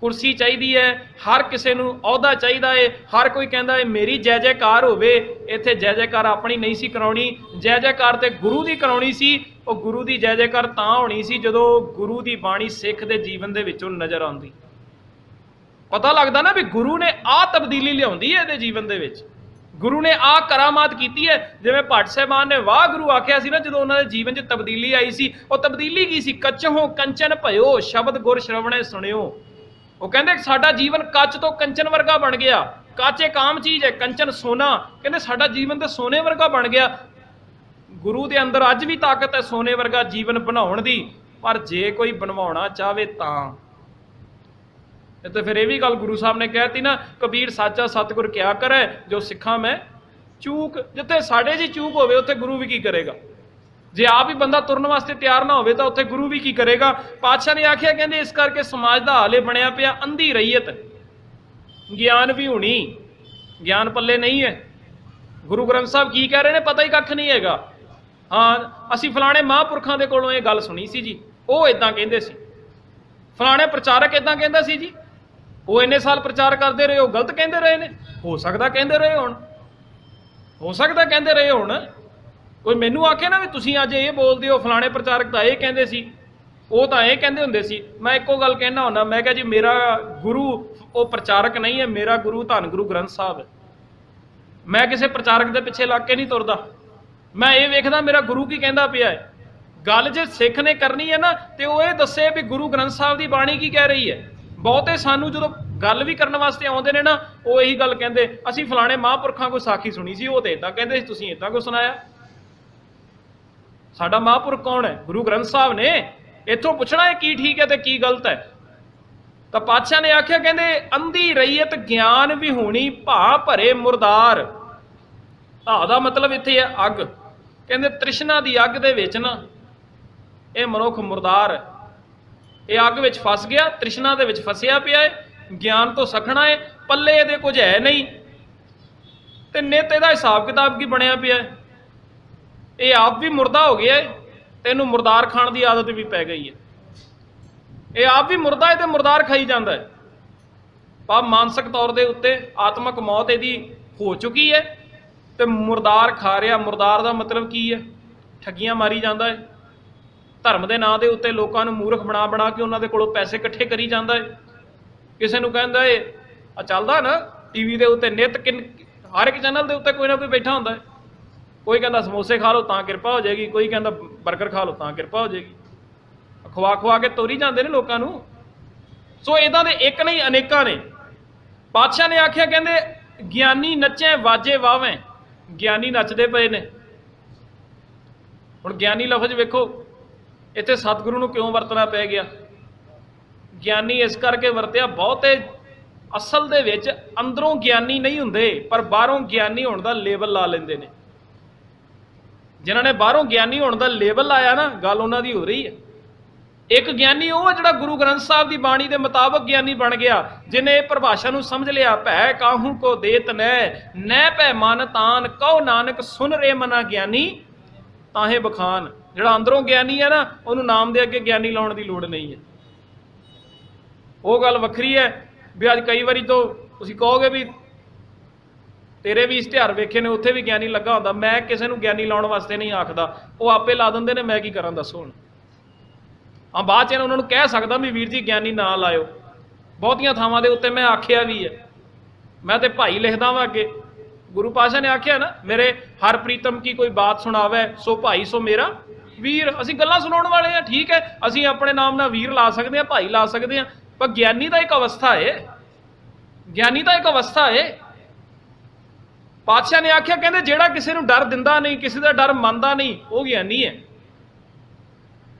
ਕੁਰਸੀ ਚਾਹੀਦੀ ਹੈ, ਹਰ ਕਿਸੇ ਨੂੰ ਅਹੁਦਾ ਚਾਹੀਦਾ ਹੈ ਹਰ ਕੋਈ ਕਹਿੰਦਾ ਹੈ ਮੇਰੀ ਜੈ ਜੈਕਾਰ ਹੋਵੇ। ਇੱਥੇ ਜੈ ਜੈਕਾਰ ਆਪਣੀ ਨਹੀਂ ਸੀ ਕਰਾਉਣੀ। ਜੈ ਜੈਕਾਰ ਤੇ ਗੁਰੂ ਦੀ ਕਰਾਉਣੀ ਸੀ। ਉਹ ਗੁਰੂ ਦੀ ਜੈ ਜੈਕਾਰ ਤਾਂ ਹੋਣੀ ਸੀ ਜਦੋਂ ਗੁਰੂ ਦੀ ਬਾਣੀ ਸਿੱਖ ਦੇ ਜੀਵਨ ਦੇ ਵਿੱਚੋਂ ਨਜ਼ਰ ਆਉਂਦੀ। ਪਤਾ ਲੱਗਦਾ ਨਾ ਵੀ ਗੁਰੂ ਨੇ ਆਹ ਤਬਦੀਲੀ ਲਿਆਉਂਦੀ ਹੈ ਇਹਦੇ ਜੀਵਨ ਦੇ ਵਿੱਚ। ਗੁਰੂ ਨੇ ਆਹ ਕਰਾਮਾਤ ਕੀਤੀ ਹੈ ਜਿਵੇਂ ਭੱਟ ਸਾਹਿਬਾਨ ਨੇ ਵਾਹ ਗੁਰੂ ਆਖਿਆ ਸੀ ਨਾ, ਜਦੋਂ ਉਹਨਾਂ ਦੇ ਜੀਵਨ 'ਚ ਤਬਦੀਲੀ ਆਈ ਸੀ, ਉਹ ਤਬਦੀਲੀ ਕੀ ਸੀ? ਕੱਚੋਂ ਕੰਚਨ ਭਇਓ, ਸ਼ਬਦ ਗੁਰ ਸ਼ਰਵਣੇ ਸੁਣਿਓ। ਉਹ ਕਹਿੰਦੇ ਸਾਡਾ ਜੀਵਨ ਕੱਚ ਤੋਂ ਕੰਚਨ ਵਰਗਾ ਬਣ ਗਿਆ। ਕੱਚ ਇੱਕ ਆਮ ਚੀਜ਼ ਹੈ, ਕੰਚਨ ਸੋਨਾ। ਕਹਿੰਦੇ ਸਾਡਾ ਜੀਵਨ ਤੇ ਸੋਨੇ ਵਰਗਾ ਬਣ ਗਿਆ। ਗੁਰੂ ਦੇ ਅੰਦਰ ਅੱਜ ਵੀ ਤਾਕਤ ਹੈ ਸੋਨੇ ਵਰਗਾ ਜੀਵਨ ਬਣਾਉਣ ਦੀ। ਪਰ ਜੇ ਕੋਈ ਬਣਵਾਉਣਾ ਚਾਹਵੇ ਤਾਂ। ਇਹ ਤਾਂ ਫਿਰ ਇਹ ਵੀ ਗੱਲ ਗੁਰੂ ਸਾਹਿਬ ਨੇ ਕਹਿਤੀ ਨਾ, ਕਬੀਰ ਸਾਚਾ ਸਤਿਗੁਰ ਕਿਆ ਕਰੇ, ਜੋ ਸਿੱਖਾਂ ਮੈਂ ਚੂਕ, ਜਿੱਥੇ ਸਾਡੇ ਜੀ ਚੂਕ ਹੋਵੇ, ਉੱਥੇ ਗੁਰੂ ਵੀ ਕੀ ਕਰੇਗਾ? ਜੇ ਆਪ ਹੀ ਬੰਦਾ ਤੁਰਨ ਵਾਸਤੇ ਤਿਆਰ ਨਾ ਹੋਵੇ ਤਾਂ ਉੱਥੇ ਗੁਰੂ ਵੀ ਕੀ ਕਰੇਗਾ? ਪਾਤਸ਼ਾਹ ਨੇ ਆਖਿਆ, ਕਹਿੰਦੇ ਇਸ ਕਰਕੇ ਸਮਾਜ ਦਾ ਹਾਲੇ ਬਣਿਆ ਪਿਆ ਅੰਧੀ ਰਹੀਅਤ ਗਿਆਨ ਵੀ ਹੋਣੀ, ਗਿਆਨ ਪੱਲੇ ਨਹੀਂ ਹੈ। ਗੁਰੂ ਗ੍ਰੰਥ ਸਾਹਿਬ ਕੀ ਕਹਿ ਰਹੇ ਨੇ? ਪਤਾ ਹੀ ਕੱਖ ਨਹੀਂ ਹੈਗਾ। ਹਾਂ, ਅਸੀਂ ਫਲਾਣੇ ਮਹਾਂਪੁਰਖਾਂ ਦੇ ਕੋਲੋਂ ਇਹ ਗੱਲ ਸੁਣੀ ਸੀ ਜੀ। ਉਹ ਇਦਾਂ ਕਹਿੰਦੇ ਸੀ। ਫਲਾਣੇ ਪ੍ਰਚਾਰਕ ਇਦਾਂ ਕਹਿੰਦਾ ਸੀ ਜੀ। ਉਹ ਇੰਨੇ ਸਾਲ ਪ੍ਰਚਾਰ ਕਰਦੇ ਰਹੇ, ਉਹ ਗਲਤ ਕਹਿੰਦੇ ਰਹੇ ਨੇ। ਹੋ ਸਕਦਾ ਕਹਿੰਦੇ ਰਹੇ ਹੋਣ। ਹੋ ਸਕਦਾ ਕਹਿੰਦੇ ਰਹੇ ਹੁਣ। ਕੋਈ ਮੈਨੂੰ ਆਖੇ ਨਾ ਵੀ ਤੁਸੀਂ ਅੱਜ ਇਹ ਬੋਲਦੇ ਹੋ, ਫਲਾਣੇ ਪ੍ਰਚਾਰਕ ਤਾਂ ਇਹ ਕਹਿੰਦੇ ਸੀ। ਉਹ ਤਾਂ ਇਹ ਕਹਿੰਦੇ ਹੁੰਦੇ ਸੀ। ਮੈਂ ਇੱਕੋ ਗੱਲ ਕਹਿਣਾ ਹੁੰਦਾ, ਮੈਂ ਕਿਹਾ ਜੀ ਮੇਰਾ ਗੁਰੂ, ਉਹ ਪ੍ਰਚਾਰਕ ਨਹੀਂ ਹੈ, ਮੇਰਾ ਗੁਰੂ ਧੰਨ ਗੁਰੂ ਗ੍ਰੰਥ ਸਾਹਿਬ ਹੈ। ਮੈਂ ਕਿਸੇ ਪ੍ਰਚਾਰਕ ਦੇ ਪਿੱਛੇ ਲੱਗ ਕੇ ਨਹੀਂ ਤੁਰਦਾ। ਮੈਂ ਇਹ ਵੇਖਦਾ ਮੇਰਾ ਗੁਰੂ ਕੀ ਕਹਿੰਦਾ ਪਿਆ ਹੈ। ਗੱਲ ਜੇ ਸਿੱਖ ਨੇ ਕਰਨੀ ਹੈ ਨਾ, ਤੇ ਉਹ ਇਹ ਦੱਸੇ ਵੀ ਗੁਰੂ ਗ੍ਰੰਥ ਸਾਹਿਬ ਦੀ ਬਾਣੀ ਕੀ ਕਹਿ ਰਹੀ ਹੈ। ਬਹੁਤੇ ਸਾਨੂੰ ਜਦੋਂ ਗੱਲ ਵੀ ਕਰਨ ਵਾਸਤੇ ਆਉਂਦੇ ਨੇ ਨਾ, ਉਹ ਇਹੀ ਗੱਲ ਕਹਿੰਦੇ, ਅਸੀਂ ਫਲਾਣੇ ਮਹਾਂਪੁਰਖਾਂ ਕੋਈ ਸਾਖੀ ਸੁਣੀ ਸੀ, ਉਹ ਤੇ ਇਦਾਂ ਕਹਿੰਦੇ ਸੀ, ਤੁਸੀਂ ਇਦਾਂ ਕਿਉਂ ਸੁਣਾਇਆ? ਸਾਡਾ ਮਹਾਂਪੁਰਖ ਕੌਣ ਹੈ? ਗੁਰੂ ਗ੍ਰੰਥ ਸਾਹਿਬ ਨੇ ਇੱਥੋਂ ਪੁੱਛਣਾ ਹੈ ਕੀ ਠੀਕ ਹੈ ਤੇ ਕੀ ਗਲਤ ਹੈ। ਤਾਂ ਪਾਤਸ਼ਾਹ ਨੇ ਆਖਿਆ, ਕਹਿੰਦੇ, ਅੰਧੀ ਰਈਅਤ ਗਿਆਨ ਵੀ ਹੋਣੀ ਭਾ ਭਰੇ ਮੁਰਦਾਰ। ਆ ਦਾ ਮਤਲਬ ਇੱਥੇ ਹੈ ਅੱਗ। ਕਹਿੰਦੇ, ਤ੍ਰਿਸ਼ਨਾ ਦੀ ਅੱਗ ਦੇ ਵਿੱਚ ਨਾ ਇਹ ਮਨੁੱਖ ਮੁਰਦਾਰ ਹੈ। ਇਹ ਅੱਗ ਵਿੱਚ ਫਸ ਗਿਆ, ਤ੍ਰਿਸ਼ਨਾ ਦੇ ਵਿੱਚ ਫਸਿਆ ਪਿਆ ਹੈ, ਗਿਆਨ ਤੋਂ ਸਖਣਾ ਹੈ, ਪੱਲੇ ਇਹਦੇ ਕੁਝ ਹੈ ਨਹੀਂ। ਤੇ ਨਿਤ ਇਹਦਾ ਹਿਸਾਬ ਕਿਤਾਬ ਕੀ ਬਣਿਆ ਪਿਆ ਹੈ? ਇਹ ਆਪ ਵੀ ਮੁਰਦਾ ਹੋ ਗਿਆ ਹੈ ਤੇ ਇਹਨੂੰ ਮੁਰਦਾਰ ਖਾਣ ਦੀ ਆਦਤ ਵੀ ਪੈ ਗਈ ਹੈ ਇਹ ਆਪ ਵੀ ਮੁਰਦਾ ਹੈ ਤੇ ਮੁਰਦਾਰ ਖਾਈ ਜਾਂਦਾ ਹੈ ਪਾ ਮਾਨਸਿਕ ਤੌਰ ਦੇ ਉੱਤੇ ਆਤਮਕ ਮੌਤ ਇਹਦੀ ਹੋ ਚੁੱਕੀ ਹੈ ਤੇ ਮੁਰਦਾਰ ਖਾ ਰਿਹਾ, ਮੁਰਦਾਰ ਦਾ ਮਤਲਬ ਕੀ ਹੈ ਠੱਗੀਆਂ ਮਾਰੀ ਜਾਂਦਾ ਹੈ ਧਰਮ ਦੇ ਨਾਂ ਦੇ ਉੱਤੇ ਲੋਕਾਂ ਨੂੰ ਮੂਰਖ ਬਣਾ ਬਣਾ ਕੇ ਉਹਨਾਂ ਦੇ ਕੋਲੋਂ ਪੈਸੇ ਇਕੱਠੇ ਕਰੀ ਜਾਂਦਾ ਹੈ ਕਿਸੇ ਨੂੰ ਕਹਿੰਦਾ ਏ, ਆ ਚੱਲਦਾ ਨਾ, ਟੀਵੀ ਦੇ ਉੱਤੇ ਨਿਤ ਕਿੰਨ, ਹਰ ਇੱਕ ਚੈਨਲ ਦੇ ਉੱਤੇ ਕੋਈ ਨਾ ਕੋਈ ਬੈਠਾ ਹੁੰਦਾ ਹੈ ਕੋਈ ਕਹਿੰਦਾ ਸਮੋਸੇ ਖਾ ਲਓ ਤਾਂ ਕਿਰਪਾ ਹੋ ਜਾਏਗੀ, ਕੋਈ ਕਹਿੰਦਾ 버ਗਰ ਖਾ ਲਓ ਤਾਂ ਕਿਰਪਾ ਹੋ ਜਾਏਗੀ। ਖਵਾ ਖਵਾ ਕੇ ਤੋਰੀ ਜਾਂਦੇ ਨੇ ਲੋਕਾਂ ਨੂੰ। ਸੋ ਇਦਾਂ ਦੇ ਇੱਕ ਨਹੀਂ, ਅਨੇਕਾਂ ਨੇ। ਪਾਤਸ਼ਾਹ ਨੇ ਆਖਿਆ, ਕਹਿੰਦੇ, ਗਿਆਨੀ ਨੱਚੇ, ਵਾਜੇ ਵਾਵੇਂ ਗਿਆਨੀ ਨੱਚਦੇ ਪਏ ਨੇ। ਹੁਣ ਗਿਆਨੀ ਲਫ਼ਜ਼ ਵੇਖੋ, ਇੱਥੇ ਸਤਿਗੁਰੂ ਨੂੰ ਕਿਉਂ ਵਰਤਣਾ ਪੈ ਗਿਆ? ਗਿਆਨੀ ਇਸ ਕਰਕੇ ਵਰਤਿਆ, ਬਹੁਤੇ ਅਸਲ ਦੇ ਵਿੱਚ ਅੰਦਰੋਂ ਗਿਆਨੀ ਨਹੀਂ ਹੁੰਦੇ, ਪਰ ਬਾਹਰੋਂ ਗਿਆਨੀ ਹੋਣ ਦਾ ਲੇਬਲ ਲਾ ਲੈਂਦੇ ਨੇ। ਜਿਨ੍ਹਾਂ ਨੇ ਬਾਹਰੋਂ ਗਿਆਨੀ ਹੋਣ ਦਾ ਲੇਬਲ ਲਾਇਆ ਨਾ, ਗੱਲ ਉਹਨਾਂ ਦੀ ਹੋ ਰਹੀ ਹੈ। ਇੱਕ ਗਿਆਨੀ ਉਹ ਆ ਜਿਹੜਾ ਗੁਰੂ ਗ੍ਰੰਥ ਸਾਹਿਬ ਦੀ ਬਾਣੀ ਦੇ ਮੁਤਾਬਕ ਗਿਆਨੀ ਬਣ ਗਿਆ, ਜਿਨੇ ਇਹ ਪਰਿਭਾਸ਼ਾ ਨੂੰ ਸਮਝ ਲਿਆ, ਭੈ ਕਾਹੂ ਕੋ ਦੇਤ ਨੈ ਨੈ ਭੈ ਮਨ ਤਾਨ ਕਉ ਨਾਨਕ ਸੁਨ ਰੇ ਮਨਾ ਗਿਆਨੀ ਤਾਹੇ ਬਖਾਨ। ਜਿਹੜਾ ਅੰਦਰੋਂ ਗਿਆਨੀ ਹੈ ਨਾ, ਉਹਨੂੰ ਨਾਮ ਦੇ ਅੱਗੇ ਗਿਆਨੀ ਲਾਉਣ ਦੀ ਲੋੜ ਨਹੀਂ ਹੈ। ਉਹ ਗੱਲ ਵੱਖਰੀ ਹੈ, ਵੀ ਅੱਜ ਕਈ ਵਾਰੀ ਤੋਂ ਤੁਸੀਂ ਕਹੋਗੇ ਵੀ ਤੇਰੇ ਵੀ ਇਸ਼ਤਿਹਾਰ ਵੇਖੇ ਨੇ, ਉੱਥੇ ਵੀ ਗਿਆਨੀ ਲੱਗਾ ਹੁੰਦਾ। ਮੈਂ ਕਿਸੇ ਨੂੰ ਗਿਆਨੀ ਲਾਉਣ ਵਾਸਤੇ ਨਹੀਂ ਆਖਦਾ। ਉਹ ਆਪੇ ਲਾ ਦਿੰਦੇ ਨੇ, ਮੈਂ ਕੀ ਕਰਾਂ, ਦੱਸੋ ਹੁਣ। ਆ ਬਾਅਦ ਚ ਉਹਨਾਂ ਨੂੰ ਕਹਿ ਸਕਦਾ ਵੀ ਵੀਰ ਜੀ ਗਿਆਨੀ ਨਾ ਲਾਇਓ। ਬਹੁਤੀਆਂ ਥਾਵਾਂ ਦੇ ਉੱਤੇ ਮੈਂ ਆਖਿਆ ਵੀ ਹੈ। ਮੈਂ ਤੇ ਭਾਈ ਲਿਖਦਾ ਵਾਂ ਅੱਗੇ। ਗੁਰੂ ਪਾਸ਼ਾ ਨੇ ਆਖਿਆ ਨਾ, ਮੇਰੇ ਹਰ ਪ੍ਰੀਤਮ ਕੀ ਕੋਈ ਬਾਤ ਸੁਣਾਵੇ, ਸੋ ਭਾਈ, ਸੋ ਮੇਰਾ ਵੀਰ। ਅਸੀਂ ਗੱਲਾਂ ਸੁਣਾਉਣ ਵਾਲੇ ਆ ਠੀਕ ਹੈ। ਅਸੀਂ ਆਪਣੇ ਨਾਮ ਨਾਲ ਵੀਰ ਲਾ ਸਕਦੇ ਆ ਭਾਈ ਲਾ ਸਕਦੇ ਆ ਪਰ ਗਿਆਨੀ ਦਾ ਇੱਕ ਅਵਸਥਾ ਹੈ। ਗਿਆਨੀ ਦਾ ਇੱਕ ਅਵਸਥਾ ਹੈ। ਪਾਤਸ਼ਾਹ ਨੇ ਆਖਿਆ, ਕਹਿੰਦੇ ਜਿਹੜਾ ਕਿਸੇ ਨੂੰ ਡਰ ਦਿੰਦਾ ਨਹੀਂ, ਕਿਸੇ ਦਾ ਡਰ ਮੰਨਦਾ ਨਹੀਂ, ਉਹ ਗਿਆਨੀ ਹੈ।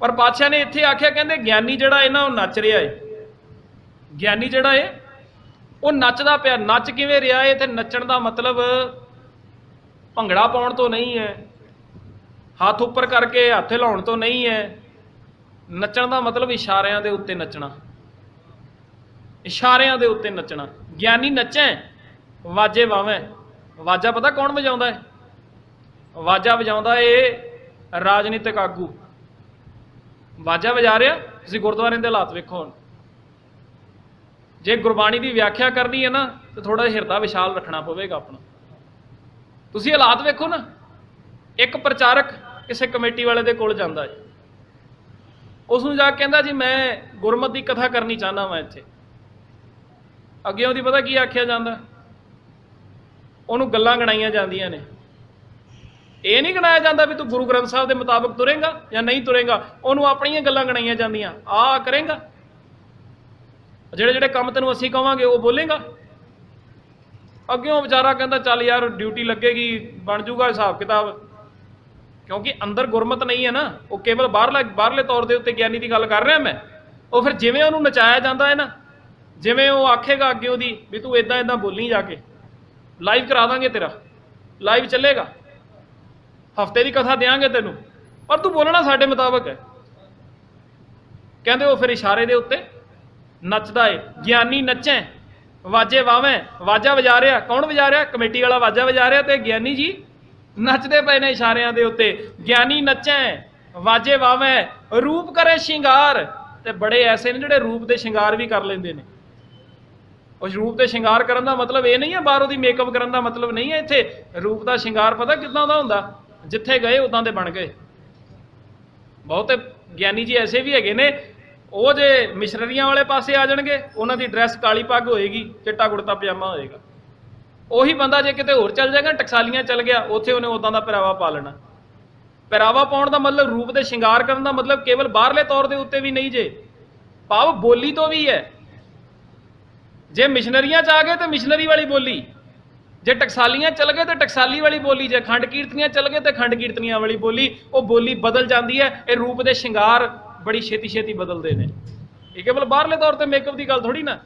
ਪਰ ਪਾਤਸ਼ਾਹ ਨੇ ਇੱਥੇ ਆਖਿਆ, ਕਹਿੰਦੇ ਗਿਆਨੀ ਜਿਹੜਾ ਹੈ ਨਾ, ਉਹ ਨੱਚ ਰਿਹਾ ਹੈ। ਗਿਆਨੀ ਜਿਹੜਾ ਹੈ, ਉਹ ਨੱਚਦਾ ਪਿਆ। ਨੱਚ ਕਿਵੇਂ ਰਿਹਾ ਹੈ? ਤੇ ਨੱਚਣ ਦਾ ਮਤਲਬ ਭੰਗੜਾ ਪਾਉਣ ਤੋਂ ਨਹੀਂ ਹੈ। ਹੱਥ ਉੱਪਰ ਕਰਕੇ ਹੱਥ ਹਿਲਾਉਣ ਤੋਂ ਨਹੀਂ ਹੈ। ਨੱਚਣ ਦਾ ਮਤਲਬ ਇਸ਼ਾਰਿਆਂ ਦੇ ਉੱਤੇ ਨੱਚਣਾ। ਇਸ਼ਾਰਿਆਂ ਦੇ ਉੱਤੇ ਨੱਚਣਾ। ਗਿਆਨੀ ਨੱਚੇ, ਵਾਜੇ ਵਾਵੇਂ ਵਾਜਾ ਪਤਾ ਕੌਣ ਵਜਾਉਂਦਾ ਹੈ? ਵਾਜਾ ਵਜਾਉਂਦਾ ਏ ਰਾਜਨੀਤਿਕ ਆਗੂ। ਵਾਜਾ ਵਜਾ ਰਿਹਾ? ਤੁਸੀਂ ਗੁਰਦੁਆਰੇ ਦੇ ਹਾਲਾਤ ਵੇਖੋ ਹੁਣ। ਜੇ ਗੁਰਬਾਣੀ ਦੀ ਵਿਆਖਿਆ ਕਰਨੀ ਹੈ ਨਾ, ਤੇ ਥੋੜਾ ਜਿਹਾ ਹਿਰਦਾ ਵਿਸ਼ਾਲ ਰੱਖਣਾ ਪਵੇਗਾ ਆਪਣਾ। ਤੁਸੀਂ ਹਾਲਾਤ ਵੇਖੋ ਨਾ। ਇੱਕ ਪ੍ਰਚਾਰਕ ਕਿਸੇ ਕਮੇਟੀ ਵਾਲੇ ਦੇ ਕੋਲ ਜਾਂਦਾ ਹੈ। ਉਸ ਨੂੰ ਜਾ ਕੇ ਕਹਿੰਦਾ, ਜੀ, ਮੈਂ ਗੁਰਮਤ ਦੀ ਕਥਾ ਕਰਨੀ ਚਾਹੁੰਦਾ ਮੈਂ ਇੱਥੇ। ਅੱਗੇ ਉਹਦੀ ਪਤਾ ਕੀ ਆਖਿਆ ਜਾਂਦਾ? ਉਹਨੂੰ ਗੱਲਾਂ ਗਣਾਈਆਂ ਜਾਂਦੀਆਂ ਨੇ। ਇਹ ਨਹੀਂ ਗਣਾਇਆ ਜਾਂਦਾ ਵੀ ਤੂੰ ਗੁਰੂ ਗ੍ਰੰਥ ਸਾਹਿਬ ਦੇ ਮੁਤਾਬਕ ਤੁਰੇਗਾ ਜਾਂ ਨਹੀਂ ਤੁਰੇਗਾ। ਉਹਨੂੰ ਆਪਣੀਆਂ ਗੱਲਾਂ ਗਣਾਈਆਂ ਜਾਂਦੀਆਂ। ਆ ਕਰੇਗਾ। ਜਿਹੜੇ ਜਿਹੜੇ ਕੰਮ ਤੈਨੂੰ ਅਸੀਂ ਕਵਾਂਗੇ, ਉਹ ਬੋਲੇਗਾ। ਅੱਗਿਓਂ ਵਿਚਾਰਾ ਕਹਿੰਦਾ, ਚੱਲ ਯਾਰ ਡਿਊਟੀ ਲੱਗੇਗੀ, ਬਣ ਜੂਗਾ ਹਿਸਾਬ ਕਿਤਾਬ। ਕਿਉਂਕਿ ਅੰਦਰ ਗੁਰਮਤ ਨਹੀਂ ਹੈ ਨਾ। ਉਹ ਕੇਵਲ ਬਾਹਰਲੇ ਬਾਹਰਲੇ ਤੌਰ ਦੇ ਉੱਤੇ ਗਿਆਨੀ ਦੀ ਗੱਲ ਕਰ ਰਿਹਾ ਮੈਂ। ਉਹ ਫਿਰ ਜਿਵੇਂ ਉਹਨੂੰ ਨਚਾਇਆ ਜਾਂਦਾ ਹੈ ਨਾ, ਜਿਵੇਂ ਉਹ ਆਖੇਗਾ ਅੱਗੇ ਉਹਦੀ ਵੀ ਤੂੰ ਇਦਾਂ ਇਦਾਂ ਬੋਲੀ ਜਾ ਕੇ। ਲਾਈਵ ਕਰਾ ਦਾਂਗੇ ਤੇਰਾ। ਲਾਈਵ ਚੱਲੇਗਾ। ਹਫ਼ਤੇ ਦੀ ਕਥਾ ਦੇਾਂਗੇ ਤੈਨੂੰ। ਪਰ ਤੂੰ ਬੋਲਣਾ ਸਾਡੇ ਮੁਤਾਬਕ ਹੈ। ਕਹਿੰਦੇ ਉਹ ਫਿਰ ਇਸ਼ਾਰੇ ਦੇ ਉੱਤੇ ਨੱਚਦਾ ਏ। ਗਿਆਨੀ ਨੱਚੈ, ਵਾਜੇ ਵਾਵੇਂ ਵਾਜਾ ਵਜਾ ਰਿਹਾ। ਕੌਣ ਵਜਾ ਰਿਹਾ? ਕਮੇਟੀ ਵਾਲਾ ਵਾਜਾ ਵਜਾ ਰਿਹਾ ਤੇ ਗਿਆਨੀ ਜੀ ਨੱਚਦੇ ਪਏ ਨੇ ਇਸ਼ਾਰਿਆਂ ਦੇ ਉੱਤੇ। ਗਿਆਨੀ ਨੱਚੈ, ਵਾਜੇ ਵਾਵੇਂ ਰੂਪ ਕਰੇ ਸ਼ਿੰਗਾਰ। ਤੇ ਬੜੇ ਐਸੇ ਨੇ ਜਿਹੜੇ ਰੂਪ ਦੇ ਸ਼ਿੰਗਾਰ ਵੀ ਕਰ ਲੈਂਦੇ ਨੇ। ਉਸ ਰੂਪ ਦੇ ਸ਼ਿੰਗਾਰ ਕਰਨ ਦਾ ਮਤਲਬ ਇਹ ਨਹੀਂ ਹੈ, ਬਾਹਰੋਂ ਦੀ ਮੇਕਅਪ ਕਰਨ ਦਾ ਮਤਲਬ ਨਹੀਂ ਹੈ, ਇੱਥੇ ਰੂਪ ਦਾ ਸ਼ਿੰਗਾਰ ਪਤਾ ਕਿੱਦਾਂ ਦਾ ਹੁੰਦਾ? ਜਿੱਥੇ ਗਏ ਉਦਾਂ ਦੇ ਬਣ ਗਏ। ਬਹੁਤੇ ਗਿਆਨੀ ਜੀ ਐਸੇ ਵੀ ਹੈਗੇ ਨੇ, ਉਹ ਜੇ ਮਿਸ਼ਨਰੀਆਂ ਵਾਲੇ ਪਾਸੇ ਆ ਜਾਣਗੇ, ਉਹਨਾਂ ਦੀ ਡਰੈਸ ਕਾਲੀ ਪੱਗ ਹੋਏਗੀ, ਚਿੱਟਾ ਕੁੜਤਾ ਪਜਾਮਾ ਹੋਏਗਾ। ਉਹੀ ਬੰਦਾ ਜੇ ਕਿਤੇ ਹੋਰ ਚੱਲ ਜਾਏਗਾ, ਟਕਸਾਲੀਆਂ ਚੱਲ ਗਿਆ, ਉੱਥੇ ਉਹਨੇ ਉਦਾਂ ਦਾ ਪਹਿਰਾਵਾ ਪਾ ਲੈਣਾ। ਪਹਿਰਾਵਾ ਪਾਉਣ ਦਾ ਮਤਲਬ ਰੂਪ ਦੇ ਸ਼ਿੰਗਾਰ ਕਰਨ ਦਾ ਮਤਲਬ ਕੇਵਲ ਬਾਹਰਲੇ ਤੌਰ ਦੇ ਉੱਤੇ ਵੀ ਨਹੀਂ ਜੇ। ਭਾਵ ਬੋਲੀ ਤੋਂ ਵੀ ਹੈ। ਜੇ ਮਿਸ਼ਨਰੀਆਂ ਚ ਆ ਗਏ ਤੇ ਮਿਸ਼ਨਰੀ ਵਾਲੀ ਬੋਲੀ। ਜੇ ਟਕਸਾਲੀਆਂ ਚੱਲ ਗਏ ਤੇ ਟਕਸਾਲੀ ਵਾਲੀ ਬੋਲੀ। ਜੇ ਖੰਡ ਕੀਰਤਨੀਆਂ ਚੱਲ ਗਏ ਤੇ ਖੰਡ ਕੀਰਤਨੀਆਂ ਵਾਲੀ ਬੋਲੀ। ਉਹ ਬੋਲੀ ਬਦਲ ਜਾਂਦੀ ਹੈ। ਇਹ ਰੂਪ ਦੇ ਸ਼ਿੰਗਾਰ ਬੜੀ ਛੇਤੀ ਛੇਤੀ ਬਦਲਦੇ ਨੇ। ਇਹ ਕੇਵਲ ਬਾਹਰਲੇ ਤੌਰ ਤੇ ਮੇਕਅਪ ਦੀ ਗੱਲ ਥੋੜੀ ਨਾ।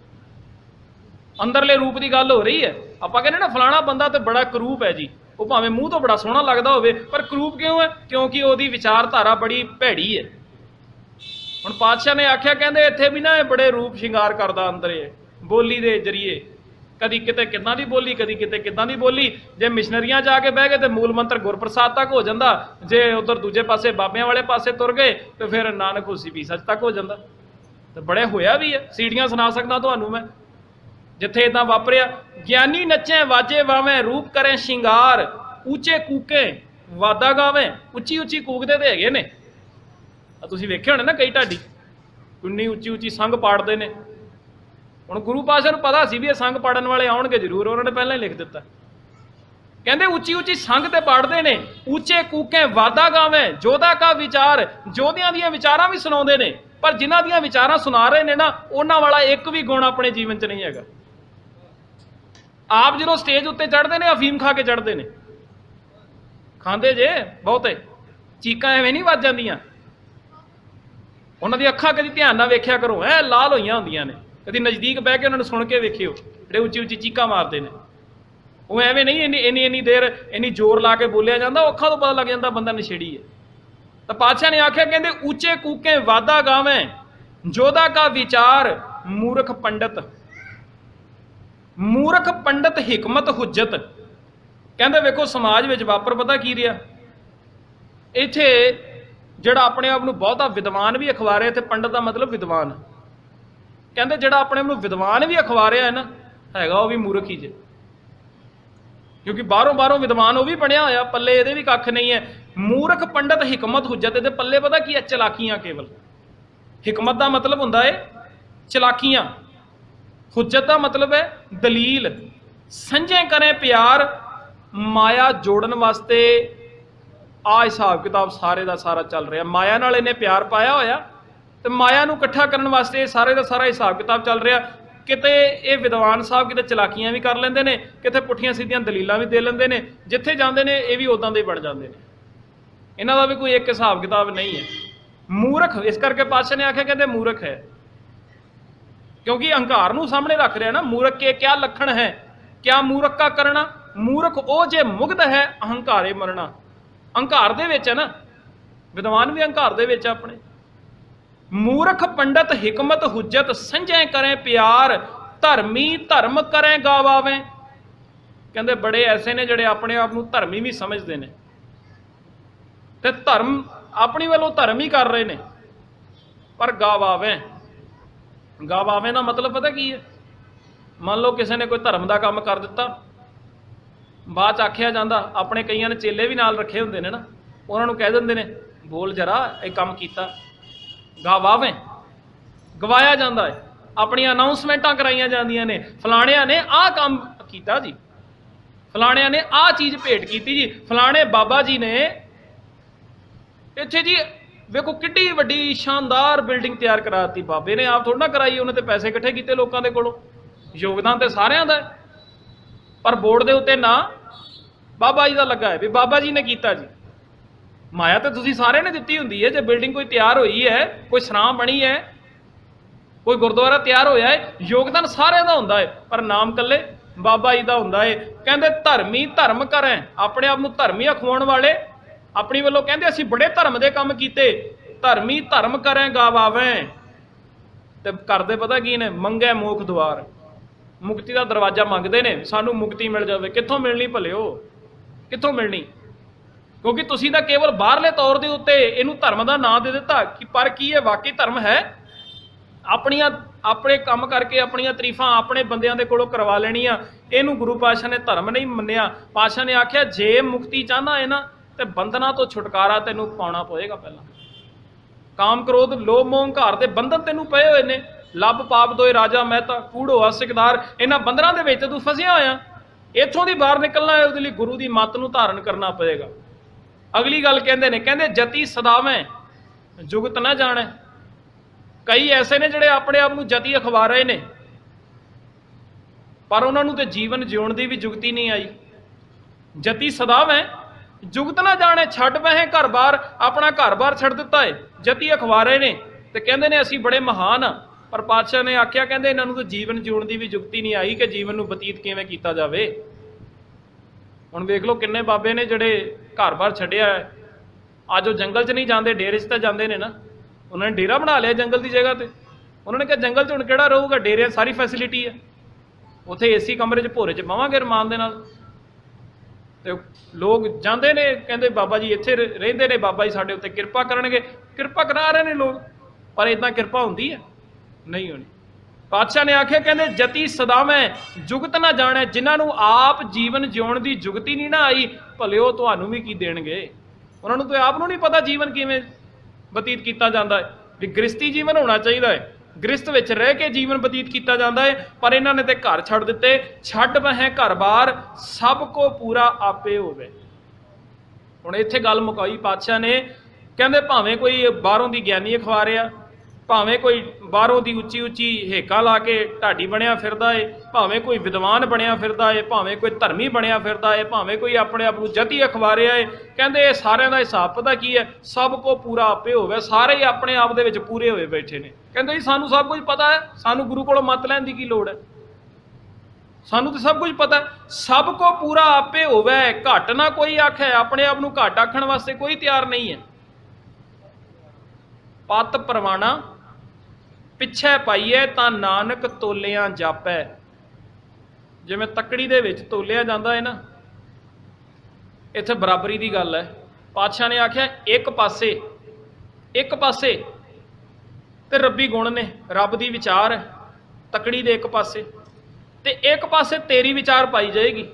ਅੰਦਰਲੇ ਰੂਪ ਦੀ ਗੱਲ ਹੋ ਰਹੀ ਹੈ। ਆਪਾਂ ਕਹਿੰਦੇ ਨਾ, ਫਲਾਣਾ ਬੰਦਾ ਤੇ ਬੜਾ ਕਰੂਪ ਹੈ ਜੀ। ਉਹ ਭਾਵੇਂ ਮੂੰਹ ਤੋਂ ਬੜਾ ਸੋਹਣਾ ਲੱਗਦਾ ਹੋਵੇ, ਪਰ ਕਰੂਪ ਕਿਉਂ ਹੈ? ਕਿਉਂਕਿ ਉਹਦੀ ਵਿਚਾਰਧਾਰਾ ਬੜੀ ਭੈੜੀ ਹੈ। ਹੁਣ ਪਾਤਸ਼ਾਹ ਨੇ ਆਖਿਆ, ਕਹਿੰਦੇ ਇੱਥੇ ਵੀ ਨਾ ਇਹ ਬੜੇ ਰੂਪ ਸ਼ਿੰਗਾਰ ਕਰਦਾ ਅੰਦਰ। ਇਹ ਬੋਲੀ ਦੇ ਜਰੀਏ। ਕਦੀ ਕਿਤੇ ਕਿੱਦਾਂ ਦੀ ਬੋਲੀ, ਕਦੀ ਕਿਤੇ ਕਿੱਦਾਂ ਦੀ ਬੋਲੀ? ਜੇ ਮਿਸ਼ਨਰੀਆਂ ਜਾ ਕੇ ਬਹਿ ਗਏ ਤੇ ਮੂਲ ਮੰਤਰ ਗੁਰਪ੍ਰਸਾਦ ਤੱਕ ਹੋ ਜਾਂਦਾ। ਜੇ ਉਧਰ ਦੂਜੇ ਪਾਸੇ ਬਾਬਿਆਂ ਵਾਲੇ ਪਾਸੇ ਤੁਰ ਗਏ ਤੇ ਫਿਰ ਨਾਨਕ ਹੁਸੀ ਵੀ ਸੱਚ ਤੱਕ ਹੋ ਜਾਂਦਾ। ਤੇ ਬੜੇ ਹੋਇਆ ਵੀ ਹੈ ਸੀੜੀਆਂ ਸੁਣਾ ਸਕਦਾ ਤੁਹਾਨੂੰ ਮੈਂ। ਜਿੱਥੇ ਇਦਾਂ ਵਾਪਰਿਆ, ਗਿਆਨੀ ਨੱਚੇ ਵਾਜੇ ਵਾਵੇਂ ਰੂਪ ਕਰੇ ਸ਼ਿੰਗਾਰ ਉੱਚੇ ਕੂਕੇ ਵਾਦਾ ਗਾਵੇਂ ਉੱਚੀ ਉੱਚੀ ਕੂਕਦੇ ਤੇ ਹੈਗੇ ਨੇ। ਆ ਤੁਸੀਂ ਵੇਖਿਆ ਹੋਣਾ ਨਾ ਕਈ ਢਾਡੀ। ਕਿੰਨੀ ਉੱਚੀ ਉੱਚੀ ਸੰਗ ਪਾੜਦੇ ਨੇ। ਹੁਣ ਗੁਰੂ ਪਾਸ਼ਾ ਨੂੰ ਪਤਾ ਸੀ ਵੀ ਇਹ ਸੰਗ ਪਾੜਨ ਵਾਲੇ ਆਉਣਗੇ ਜ਼ਰੂਰ, ਉਹਨਾਂ ਨੇ ਪਹਿਲਾਂ ਹੀ ਲਿਖ ਦਿੱਤਾ। ਕਹਿੰਦੇ ਉੱਚੀ ਉੱਚੀ ਸੰਗ ਤੇ ਪਾੜਦੇ ਨੇ, ਉੱਚੇ ਕੂਕੇ ਵਾਦਾ ਗਾਵੇਂ, ਜੋਧਾ ਕਾ ਵਿਚਾਰ, ਜੋਧਿਆਂ ਦੀਆਂ ਵਿਚਾਰਾਂ ਵੀ ਸੁਣਾਉਂਦੇ ਨੇ, ਪਰ ਜਿਨ੍ਹਾਂ ਦੀਆਂ ਵਿਚਾਰਾਂ ਸੁਣਾ ਰਹੇ ਨੇ ਨਾ, ਉਹਨਾਂ ਵਾਲਾ ਇੱਕ ਵੀ ਗੁਣ ਆਪਣੇ ਜੀਵਨ 'ਚ ਨਹੀਂ ਹੈਗਾ। ਆਪ ਜਦੋਂ ਸਟੇਜ ਉੱਤੇ ਚੜ੍ਹਦੇ ਨੇ, ਅਫੀਮ ਖਾ ਕੇ ਚੜ੍ਹਦੇ ਨੇ। ਖਾਂਦੇ ਜੇ ਬਹੁਤੇ, ਚੀਕਾਂ ਐਵੇਂ ਨਹੀਂ ਵੱਜ ਜਾਂਦੀਆਂ। ਉਹਨਾਂ ਦੀ ਅੱਖਾਂ ਕਦੀ ਧਿਆਨ ਨਾਲ ਵੇਖਿਆ ਕਰੋ, ਐ ਲਾਲ ਹੋਈਆਂ ਹੁੰਦੀਆਂ ਨੇ। ਕਦੀ ਨਜ਼ਦੀਕ ਬਹਿ ਕੇ ਉਹਨਾਂ ਨੂੰ ਸੁਣ ਕੇ ਵੇਖਿਓ, ਜਿਹੜੇ ਉੱਚੀ ਉੱਚੀ ਚੀਕਾਂ ਮਾਰਦੇ ਨੇ। ਉਹ ਐਵੇਂ ਨਹੀਂ, ਇੰਨੀ ਇੰਨੀ ਇੰਨੀ ਦੇਰ ਇੰਨੀ ਜ਼ੋਰ ਲਾ ਕੇ ਬੋਲਿਆ ਜਾਂਦਾ ਉਹ ਅੱਖਾਂ ਤੋਂ ਪਤਾ ਲੱਗ ਜਾਂਦਾ ਬੰਦਾ ਨਸ਼ੇੜੀ ਹੈ। ਤਾਂ ਪਾਤਸ਼ਾਹ ਨੇ ਆਖਿਆ, ਕਹਿੰਦੇ, ਉੱਚੇ ਕੂਕੇ ਵਾਦਾ ਗਾਵੇਂ, ਜੋਧਾ ਕਾ ਵਿਚਾਰ, ਮੂਰਖ ਪੰਡਤ। ਮੂਰਖ ਪੰਡਤ ਹਕਮਤ ਹੁਜਤ। ਕਹਿੰਦੇ, ਵੇਖੋ, ਸਮਾਜ ਵਿੱਚ ਵਾਪਰ ਪਤਾ ਕੀ ਰਿਹਾ? ਇੱਥੇ ਜਿਹੜਾ ਆਪਣੇ ਆਪ ਨੂੰ ਬਹੁਤਾ ਵਿਦਵਾਨ ਵੀ ਅਖਵਾਰਿਆ ਤੇ ਪੰਡਤ ਦਾ ਮਤਲਬ ਵਿਦਵਾਨ। ਕਹਿੰਦੇ ਜਿਹੜਾ ਆਪਣੇ ਆਪ ਨੂੰ ਵਿਦਵਾਨ ਵੀ ਅਖਵਾ ਰਿਹਾ ਹੈ ਨਾ, ਹੈਗਾ ਉਹ ਵੀ ਮੂਰਖ ਹੀ ਜੇ। ਕਿਉਂਕਿ ਬਾਹਰੋਂ ਬਾਹਰੋਂ ਵਿਦਵਾਨ ਉਹ ਵੀ ਬਣਿਆ ਹੋਇਆ, ਪੱਲੇ ਇਹਦੇ ਵੀ ਕੱਖ ਨਹੀਂ ਹੈ। ਮੂਰਖ ਪੰਡਤ ਹਕਮਤ ਹੁਜਤ ਇਹਦੇ ਪੱਲੇ ਪਤਾ ਕੀ ਹੈ? ਚਲਾਕੀਆਂ ਕੇਵਲ। ਹਕਮਤ ਦਾ ਮਤਲਬ ਹੁੰਦਾ ਹੈ ਚਲਾਕੀਆਂ। ਹੁਜਤ ਦਾ ਮਤਲਬ ਹੈ ਦਲੀਲ। ਸੰਜੇ ਕਰੇ ਪਿਆਰ, ਮਾਇਆ ਜੋੜਨ ਵਾਸਤੇ। ਆ ਹਿਸਾਬ ਕਿਤਾਬ ਸਾਰੇ ਦਾ ਸਾਰਾ ਚੱਲ ਰਿਹਾ। ਮਾਇਆ ਨਾਲ ਇਹਨੇ ਪਿਆਰ ਪਾਇਆ ਹੋਇਆ। ਤੇ ਮਾਇਆ ਨੂੰ ਇਕੱਠਾ ਕਰਨ ਵਾਸਤੇ ਸਾਰੇ ਦਾ ਸਾਰਾ ਹਿਸਾਬ ਕਿਤਾਬ ਚੱਲ ਰਿਹਾ। ਕਿਤੇ ਇਹ ਵਿਦਵਾਨ ਸਾਹਿਬ ਕਿਤੇ ਚਲਾਕੀਆਂ ਵੀ ਕਰ ਲੈਂਦੇ ਨੇ, ਕਿਤੇ ਪੁੱਠੀਆਂ ਸਿੱਧੀਆਂ ਦਲੀਲਾਂ ਵੀ ਦੇ ਲੈਂਦੇ ਨੇ, ਜਿੱਥੇ ਜਾਂਦੇ ਨੇ ਇਹ ਵੀ ਉਦਾਂ ਦੇ ਬਣ ਜਾਂਦੇ ਨੇ। ਇਹਨਾਂ ਦਾ ਵੀ ਕੋਈ ਇੱਕ ਹਿਸਾਬ ਕਿਤਾਬ ਨਹੀਂ ਹੈ। ਮੂਰਖ, ਇਸ ਕਰਕੇ ਪਾਤਸ਼ਾਹ ਨੇ ਆਖਿਆ ਕਹਿੰਦੇ ਮੂਰਖ ਹੈ। ਕਿਉਂਕਿ ਅਹੰਕਾਰ ਨੂੰ ਸਾਹਮਣੇ ਰੱਖ ਰਿਹਾ ਨਾ, ਮੂਰਖ ਕੇ ਕਿਆ ਲੱਖਣ ਹੈ, ਕਿਆ ਮੂਰਖ ਕਾ ਕਰਨਾ ਮੂਰਖ ਉਹ ਜੇ ਮੁਗਧ ਹੈ, ਅਹੰਕਾਰੇ ਮਰਨਾ। ਅਹੰਕਾਰ ਦੇ ਵਿੱਚ ਹੈ ਨਾ, ਵਿਦਵਾਨ ਵੀ ਅਹੰਕਾਰ ਦੇ ਵਿੱਚ ਆਪਣੇ। ਮੂਰਖ ਪੰਡਤ ਹਕਮਤ ਹੁਜਤ ਸੰਜੈ ਕਰੇ ਪਿਆਰ, ਧਰਮੀ ਧਰਮ ਕਰੇ ਗਾਵਾਵੇਂ। ਕਹਿੰਦੇ ਬੜੇ ਐਸੇ ਨੇ ਜਿਹੜੇ ਆਪਣੇ ਆਪ ਨੂੰ ਧਰਮੀ ਵੀ ਸਮਝਦੇ ਨੇ। ਤੇ ਧਰਮ ਆਪਣੀ ਵੱਲੋਂ ਧਰਮ ਹੀ ਕਰ ਰਹੇ ਨੇ, ਪਰ ਗਾਵਾਵੇਂ। ਗਾਵਾਵੇਂ ਦਾ ਮਤਲਬ ਪਤਾ ਕੀ ਹੈ? ਮੰਨ ਲਓ ਕਿਸੇ ਨੇ ਕੋਈ ਧਰਮ ਦਾ ਕੰਮ ਕਰ ਦਿੱਤਾ, ਬਾਅਦ ਚ ਆਖਿਆ ਜਾਂਦਾ, ਆਪਣੇ ਕਈਆਂ ਨੇ ਚੇਲੇ ਵੀ ਨਾਲ ਰੱਖੇ ਹੁੰਦੇ ਨੇ ਨਾ, ਉਹਨਾਂ ਨੂੰ ਕਹਿ ਦਿੰਦੇ ਨੇ, ਬੋਲ ਜਰਾ, ਇਹ ਕੰਮ ਕੀਤਾ। ਗਾਵਾਵੇਂ। ਗਵਾਇਆ ਜਾਂਦਾ ਹੈ। ਆਪਣੀਆਂ ਅਨਾਉਂਸਮੈਂਟਾਂ ਕਰਾਈਆਂ ਜਾਂਦੀਆਂ ਨੇ। ਫਲਾਣਿਆਂ ਨੇ ਆਹ ਕੰਮ ਕੀਤਾ ਜੀ। ਫਲਾਣਿਆਂ ਨੇ ਆਹ ਚੀਜ਼ ਭੇਟ ਕੀਤੀ ਜੀ। ਫਲਾਣੇ ਬਾਬਾ ਜੀ ਨੇ ਇੱਥੇ ਜੀ ਵੇਖੋ ਕਿੱਡੀ ਵੱਡੀ ਸ਼ਾਨਦਾਰ ਬਿਲਡਿੰਗ ਤਿਆਰ ਕਰਾਤੀ ਬਾਬੇ ਨੇ। ਆਪ ਥੋੜਾ ਨਾ ਕਰਾਈ, ਉਹਨੇ ਤੇ ਪੈਸੇ ਇਕੱਠੇ ਕੀਤੇ ਲੋਕਾਂ ਦੇ ਕੋਲੋਂ। ਯੋਗਦਾਨ ਤੇ ਸਾਰਿਆਂ ਦਾ ਪਰ ਬੋਰਡ ਦੇ ਉੱਤੇ ਨਾ ਬਾਬਾ ਜੀ ਦਾ ਲੱਗਾ ਹੈ ਵੀ ਬਾਬਾ ਜੀ ਨੇ ਕੀਤਾ ਜੀ। ਮਾਇਆ ਤਾਂ ਤੁਸੀਂ ਸਾਰਿਆਂ ਨੇ ਦਿੱਤੀ ਹੁੰਦੀ ਹੈ, ਜੇ ਬਿਲਡਿੰਗ ਕੋਈ ਤਿਆਰ ਹੋਈ ਹੈ, ਕੋਈ ਸਰਾਂ ਬਣੀ ਹੈ, ਕੋਈ ਗੁਰਦੁਆਰਾ ਤਿਆਰ ਹੋਇਆ ਹੈ, ਯੋਗਦਾਨ ਸਾਰਿਆਂ ਦਾ ਹੁੰਦਾ ਹੈ, ਪਰ ਨਾਮ ਕੱਲੇ ਬਾਬਾ ਜੀ ਦਾ ਹੁੰਦਾ ਹੈ। ਕਹਿੰਦੇ ਧਰਮੀ ਧਰਮ ਕਰੈ ਆਪਣੇ ਆਪ ਨੂੰ ਧਰਮੀ ਅਖਵਾਉਣ ਵਾਲੇ, ਆਪਣੀ ਵੱਲੋਂ ਕਹਿੰਦੇ ਅਸੀਂ ਬੜੇ ਧਰਮ ਦੇ ਕੰਮ ਕੀਤੇ। ਧਰਮੀ ਧਰਮ ਕਰੈ ਗਾਵਾਵੇਂ ਤੇ ਕਰਦੇ ਪਤਾ ਕੀ ਨੇ, ਮੰਗੈ ਮੋਖ ਦੁਆਰ। ਮੁਕਤੀ ਦਾ ਦਰਵਾਜ਼ਾ ਮੰਗਦੇ ਨੇ, ਸਾਨੂੰ ਮੁਕਤੀ ਮਿਲ ਜਾਵੇ, ਕਿੱਥੋਂ ਮਿਲਣੀ ਭਲਿਓ? ਕਿੱਥੋਂ ਮਿਲਣੀ? ਕਿਉਂਕਿ ਤੁਸੀਂ ਤਾਂ ਕੇਵਲ ਬਾਹਰਲੇ ਤੌਰ ਦੇ ਉੱਤੇ ਇਹਨੂੰ ਧਰਮ ਦਾ ਨਾਂ ਦੇ ਦਿੱਤਾ ਕਿ ਪਰ ਕੀ ਇਹ ਵਾਕਈ ਧਰਮ ਹੈ? ਆਪਣੀਆਂ, ਆਪਣੇ ਕੰਮ ਕਰਕੇ ਆਪਣੀਆਂ ਤਾਰੀਫਾਂ ਆਪਣੇ ਬੰਦਿਆਂ ਦੇ ਕੋਲੋਂ ਕਰਵਾ ਲੈਣੀਆਂ। ਇਹਨੂੰ ਗੁਰੂ ਪਾਤਸ਼ਾਹ ਨੇ ਧਰਮ ਨਹੀਂ ਮੰਨਿਆ। ਪਾਤਸ਼ਾਹ ਨੇ ਆਖਿਆ, ਜੇ ਮੁਕਤੀ ਚਾਹਨਾ ਹੈ ਨਾ, ਤੇ ਬੰਧਨਾਂ ਤੋਂ ਛੁਟਕਾਰਾ ਤੈਨੂੰ ਪਾਉਣਾ ਪਵੇਗਾ ਪਹਿਲਾਂ। ਕਾਮ ਕ੍ਰੋਧ, ਲੋਭ, ਮੋਹ, ਹੰਕਾਰ ਦੇ ਬੰਧਨ ਤੈਨੂੰ ਪਏ ਹੋਏ ਨੇ। ਲੱਭ ਪਾਪ ਦੋਏ ਰਾਜਾ ਮਹਿਤਾ ਕੂੜੋ ਆਸਿਕਦਾਰ ਇਹਨਾਂ ਬੰਧਨਾਂ ਦੇ ਵਿੱਚ ਤੂੰ ਫਸਿਆ ਹੋਇਆ। ਇੱਥੋਂ ਦੀ ਬਾਹਰ ਨਿਕਲਣਾ ਹੈ, ਉਹਦੇ ਲਈ ਗੁਰੂ ਦੀ ਮੱਤ ਨੂੰ ਧਾਰਨ ਕਰਨਾ ਪਵੇਗਾ। ਅਗਲੀ ਗੱਲ ਕਹਿੰਦੇ ਨੇ, ਕਹਿੰਦੇ ਜਤੀ ਸਦਾਵੇਂ, ਜੁਗਤ ਨਾ ਜਾਣੈ। ਕਈ ਐਸੇ ਨੇ ਜਿਹੜੇ ਆਪਣੇ ਆਪ ਨੂੰ ਜਤੀ ਅਖਵਾ ਰਹੇ ਨੇ। ਪਰ ਉਹਨਾਂ ਨੂੰ ਤੇ ਜੀਵਨ ਜਿਉਣ ਦੀ ਵੀ ਜੁਗਤੀ ਨਹੀਂ ਆਈ। ਜਤੀ ਸਦਾਵੇਂ, ਜੁਗਤ ਨਾ ਜਾਣੇ, ਛੱਡ ਬਹਿ ਘਰ-ਬਾਰ ਆਪਣਾ ਘਰ-ਬਾਰ ਛੱਡ ਦਿੱਤਾ ਏ। ਜਤੀ ਅਖਵਾ ਰਹੇ ਨੇ ਤੇ ਕਹਿੰਦੇ ਨੇ ਅਸੀਂ ਬੜੇ ਮਹਾਨ ਆ। ਪਰ ਪਾਤਸ਼ਾਹ ਨੇ ਆਖਿਆ, ਕਹਿੰਦੇ ਇਹਨਾਂ ਨੂੰ ਤਾਂ ਜੀਵਨ ਜਿਉਣ ਦੀ ਵੀ ਜੁਗਤੀ ਨਹੀਂ ਆਈ ਕਿ ਜੀਵਨ ਨੂੰ ਬਤੀਤ ਕਿਵੇਂ ਕੀਤਾ ਜਾਵੇ। ਹੁਣ ਵੇਖ ਲਓ ਕਿੰਨੇ ਬਾਬੇ ਨੇ ਜਿਹੜੇ ਘਰ-ਬਾਰ ਛੱਡਿਆ ਹੈ। ਅੱਜ ਉਹ ਜੰਗਲ 'ਚ ਨਹੀਂ ਜਾਂਦੇ, ਡੇਰੇ 'ਚ ਤਾਂ ਜਾਂਦੇ ਨੇ ਨਾ। ਉਹਨਾਂ ਨੇ ਡੇਰਾ ਬਣਾ ਲਿਆ ਜੰਗਲ ਦੀ ਜਗ੍ਹਾ ਤੇ। ਉਹਨਾਂ ਨੇ ਕਿਹਾ, ਜੰਗਲ 'ਚ ਹੁਣ ਕਿਹੜਾ ਰਹੂਗਾ? ਡੇਰੇ 'ਚ ਸਾਰੀ ਫੈਸਿਲਿਟੀ ਹੈ। ਉੱਥੇ ਏਸੀ ਕਮਰੇ 'ਚ ਭੋਰੇ 'ਚ ਪਾਵਾਂਗੇ ਰਮਾਨ ਦੇ ਨਾਲ। ਤੇ ਲੋਕ ਜਾਂਦੇ ਨੇ, ਕਹਿੰਦੇ, ਬਾਬਾ ਜੀ ਇੱਥੇ ਰਹਿੰਦੇ ਨੇ। ਬਾਬਾ ਜੀ ਸਾਡੇ ਉੱਤੇ ਕਿਰਪਾ ਕਰਨਗੇ। ਕਿਰਪਾ ਕਰਾ ਰਹੇ ਨੇ ਲੋਕ, ਪਰ ਇਦਾਂ ਕਿਰਪਾ ਹੁੰਦੀ ਹੈ। ਨਹੀਂ ਹੋਣੀ। ਪਾਤਸ਼ਾਹ ਨੇ ਆਖਿਆ, ਕਹਿੰਦੇ, ਜਤੀ ਸਦਾਵੇਂ ਜੁਗਤ ਨਾ ਜਾਣੈ, ਜਿਨ੍ਹਾਂ ਨੂੰ ਆਪ ਜੀਵਨ ਜਿਉਣ ਦੀ ਜੁਗਤੀ ਨਹੀਂ ਨਾ ਆਈ, ਭਲਿਓ ਤੁਹਾਨੂੰ ਵੀ ਕੀ ਦੇਣਗੇ? ਉਹਨਾਂ ਨੂੰ ਤਾਂ ਆਪ ਨੂੰ ਨਹੀਂ ਪਤਾ ਜੀਵਨ ਕਿਵੇਂ ਬਤੀਤ ਕੀਤਾ ਜਾਂਦਾ ਹੈ। ਵੀ ਗ੍ਰਸਤੀ ਜੀਵਨ ਹੋਣਾ ਚਾਹੀਦਾ ਹੈ। ਗ੍ਰਸਤ ਵਿੱਚ ਰਹਿ ਕੇ ਜੀਵਨ ਬਤੀਤ ਕੀਤਾ ਜਾਂਦਾ ਹੈ, ਪਰ ਇਹਨਾਂ ਨੇ ਤੇ ਘਰ ਛੱਡ ਦਿੱਤੇ। ਛੱਡ ਬਹਿ ਘਰ-ਬਾਰ ਸਭ ਕੋ ਪੂਰਾ ਆਪੇ ਹੋਵੇ। ਹੁਣ ਇੱਥੇ ਗੱਲ ਮੁਕਾਈ ਪਾਤਸ਼ਾਹ ਨੇ। ਕਹਿੰਦੇ, ਭਾਵੇਂ ਕੋਈ ਬਾਹਰੋਂ ਦੀ ਗਿਆਨੀ ਅਖਵਾ ਰਿਹਾ ਭਾਵੇਂ ਕੋਈ ਬਾਹਰੋਂ ਦੀ ਉੱਚੀ ਉੱਚੀ ਹੇਕਾ ਲਾ ਕੇ ਢਾਡੀ ਬਣਿਆ ਫਿਰਦਾ ਏ, ਭਾਵੇਂ ਕੋਈ ਵਿਦਵਾਨ ਬਣਿਆ ਫਿਰਦਾ ਏ, ਭਾਵੇਂ ਕੋਈ ਧਰਮੀ ਬਣਿਆ ਫਿਰਦਾ ਏ, ਭਾਵੇਂ ਕੋਈ ਆਪਣੇ ਆਪ ਨੂੰ ਜਤੀ ਅਖਵਾ ਰਿਹਾ ਏ, ਕਹਿੰਦੇ ਇਹ ਸਾਰਿਆਂ ਦਾ ਹਿਸਾਬ ਪਤਾ ਕੀ ਹੈ ਸਭ ਕੋ ਪੂਰਾ ਆਪੇ ਹੋਵੇ, ਸਾਰੇ ਹੀ ਆਪਣੇ ਆਪ ਦੇ ਵਿੱਚ ਪੂਰੇ ਹੋਏ ਬੈਠੇ ਨੇ। ਕਹਿੰਦੇ ਜੀ ਸਾਨੂੰ ਸਭ ਕੁਝ ਪਤਾ ਹੈ, ਸਾਨੂੰ ਗੁਰੂ ਕੋਲੋਂ ਮਤ ਲੈਣ ਦੀ ਕੀ ਲੋੜ ਹੈ? ਸਾਨੂੰ ਤਾਂ ਸਭ ਕੁਝ ਪਤਾ ਸਭ ਕੋ ਪੂਰਾ ਆਪੇ ਹੋਵੇ, ਘਟ ਨਾ ਕੋਈ ਆਖੇ, ਆਪਣੇ ਆਪ ਨੂੰ ਘਟ ਆਖਣ ਵਾਸਤੇ ਕੋਈ ਤਿਆਰ ਨਹੀਂ ਹੈ। ਪਤ ਪਰਵਾਣਾ ਪਿੱਛੇ ਪਾਈਏ ਤਾਂ ਨਾਨਕ ਤੋਲਿਆਂ ਜਾਪੈ। ਜਿਵੇਂ ਤੱਕੜੀ ਦੇ ਵਿੱਚ ਤੋਲਿਆ ਜਾਂਦਾ ਹੈ ਨਾ, ਇੱਥੇ ਬਰਾਬਰੀ ਦੀ ਗੱਲ ਹੈ। ਪਾਤਸ਼ਾਹ ਨੇ ਆਖਿਆ, ਇੱਕ ਪਾਸੇ ਇੱਕ ਪਾਸੇ ਤੇ ਰੱਬੀ ਗੁਣ ਨੇ, ਰੱਬ ਦੀ ਵਿਚਾਰ ਹੈ, ਤਕੜੀ ਦੇ ਇੱਕ ਪਾਸੇ। ਤੇ ਇੱਕ ਪਾਸੇ ਤੇਰੀ ਵਿਚਾਰ ਪਾਈ ਜਾਏਗੀ।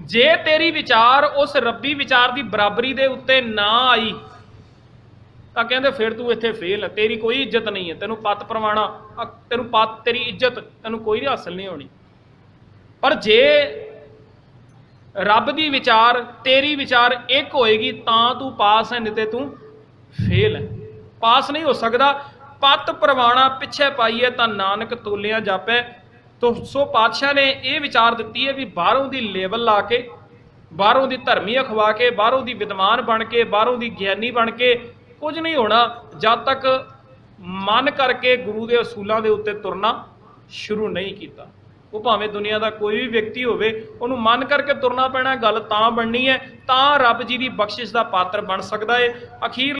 ਜੇ ਤੇਰੀ ਵਿਚਾਰ ਉਸ ਰੱਬੀ ਵਿਚਾਰ ਦੀ ਬਰਾਬਰੀ ਦੇ ਉੱਤੇ ਨਾ ਆਈ ਤਾਂ ਕਹਿੰਦੇ ਫਿਰ ਤੂੰ ਇੱਥੇ ਫੇਲ ਹੈ ਤੇਰੀ ਕੋਈ ਇੱਜ਼ਤ ਨਹੀਂ ਹੈ, ਤੈਨੂੰ ਪਤ ਪ੍ਰਵਾਣਾ ਤੈਨੂੰ ਪਤ, ਤੇਰੀ ਇੱਜ਼ਤ, ਤੈਨੂੰ ਕੋਈ ਹਾਸਲ ਨਹੀਂ ਹੋਣੀ। ਪਰ ਜੇ ਰੱਬ ਦੀ ਵਿਚਾਰ, ਤੇਰੀ ਵਿਚਾਰ ਇੱਕ ਹੋਏਗੀ, ਤਾਂ ਤੂੰ ਪਾਸ ਹੈ, ਨਹੀਂ ਤੇ ਤੂੰ ਫੇਲ ਹੈ। ਪਾਸ ਨਹੀਂ ਹੋ ਸਕਦਾ। ਪਤ ਪ੍ਰਵਾਣਾ ਪਿੱਛੇ ਪਾਈਏ ਤਾਂ ਨਾਨਕ ਤੋਲਿਆ ਜਾਪੈ। ਤੋ ਸੋ ਪਾਤਸ਼ਾਹ ਨੇ ਇਹ ਵਿਚਾਰ ਦਿੱਤੀ ਹੈ ਵੀ ਬਾਹਰੋਂ ਦੀ ਲੇਵਲ ਲਾ ਕੇ, ਬਾਹਰੋਂ ਦੀ ਧਰਮੀ ਅਖਵਾ ਕੇ, ਬਾਹਰੋਂ ਦੀ ਵਿਦਵਾਨ ਬਣ ਕੇ, ਬਾਹਰੋਂ ਦੀ ਗਿਆਨੀ ਬਣ ਕੇ ਕੁਝ ਨਹੀਂ ਹੋਣਾ, ਜਦ ਤੱਕ ਮਨ ਕਰਕੇ ਗੁਰੂ ਦੇ ਅਸੂਲਾਂ ਦੇ ਉੱਤੇ ਤੁਰਨਾ ਸ਼ੁਰੂ ਨਹੀਂ ਕੀਤਾ। ਉਹ ਭਾਵੇਂ ਦੁਨੀਆ ਦਾ ਕੋਈ ਵੀ ਵਿਅਕਤੀ ਹੋਵੇ, ਉਹਨੂੰ ਮਨ ਕਰਕੇ ਤੁਰਨਾ ਪੈਣਾ ਗੱਲ ਤਾਂ ਬਣਨੀ ਹੈ, ਤਾਂ ਰੱਬ ਜੀ ਦੀ ਬਖਸ਼ਿਸ਼ ਦਾ ਪਾਤਰ ਬਣ ਸਕਦਾ ਹੈ। ਅਖੀਰ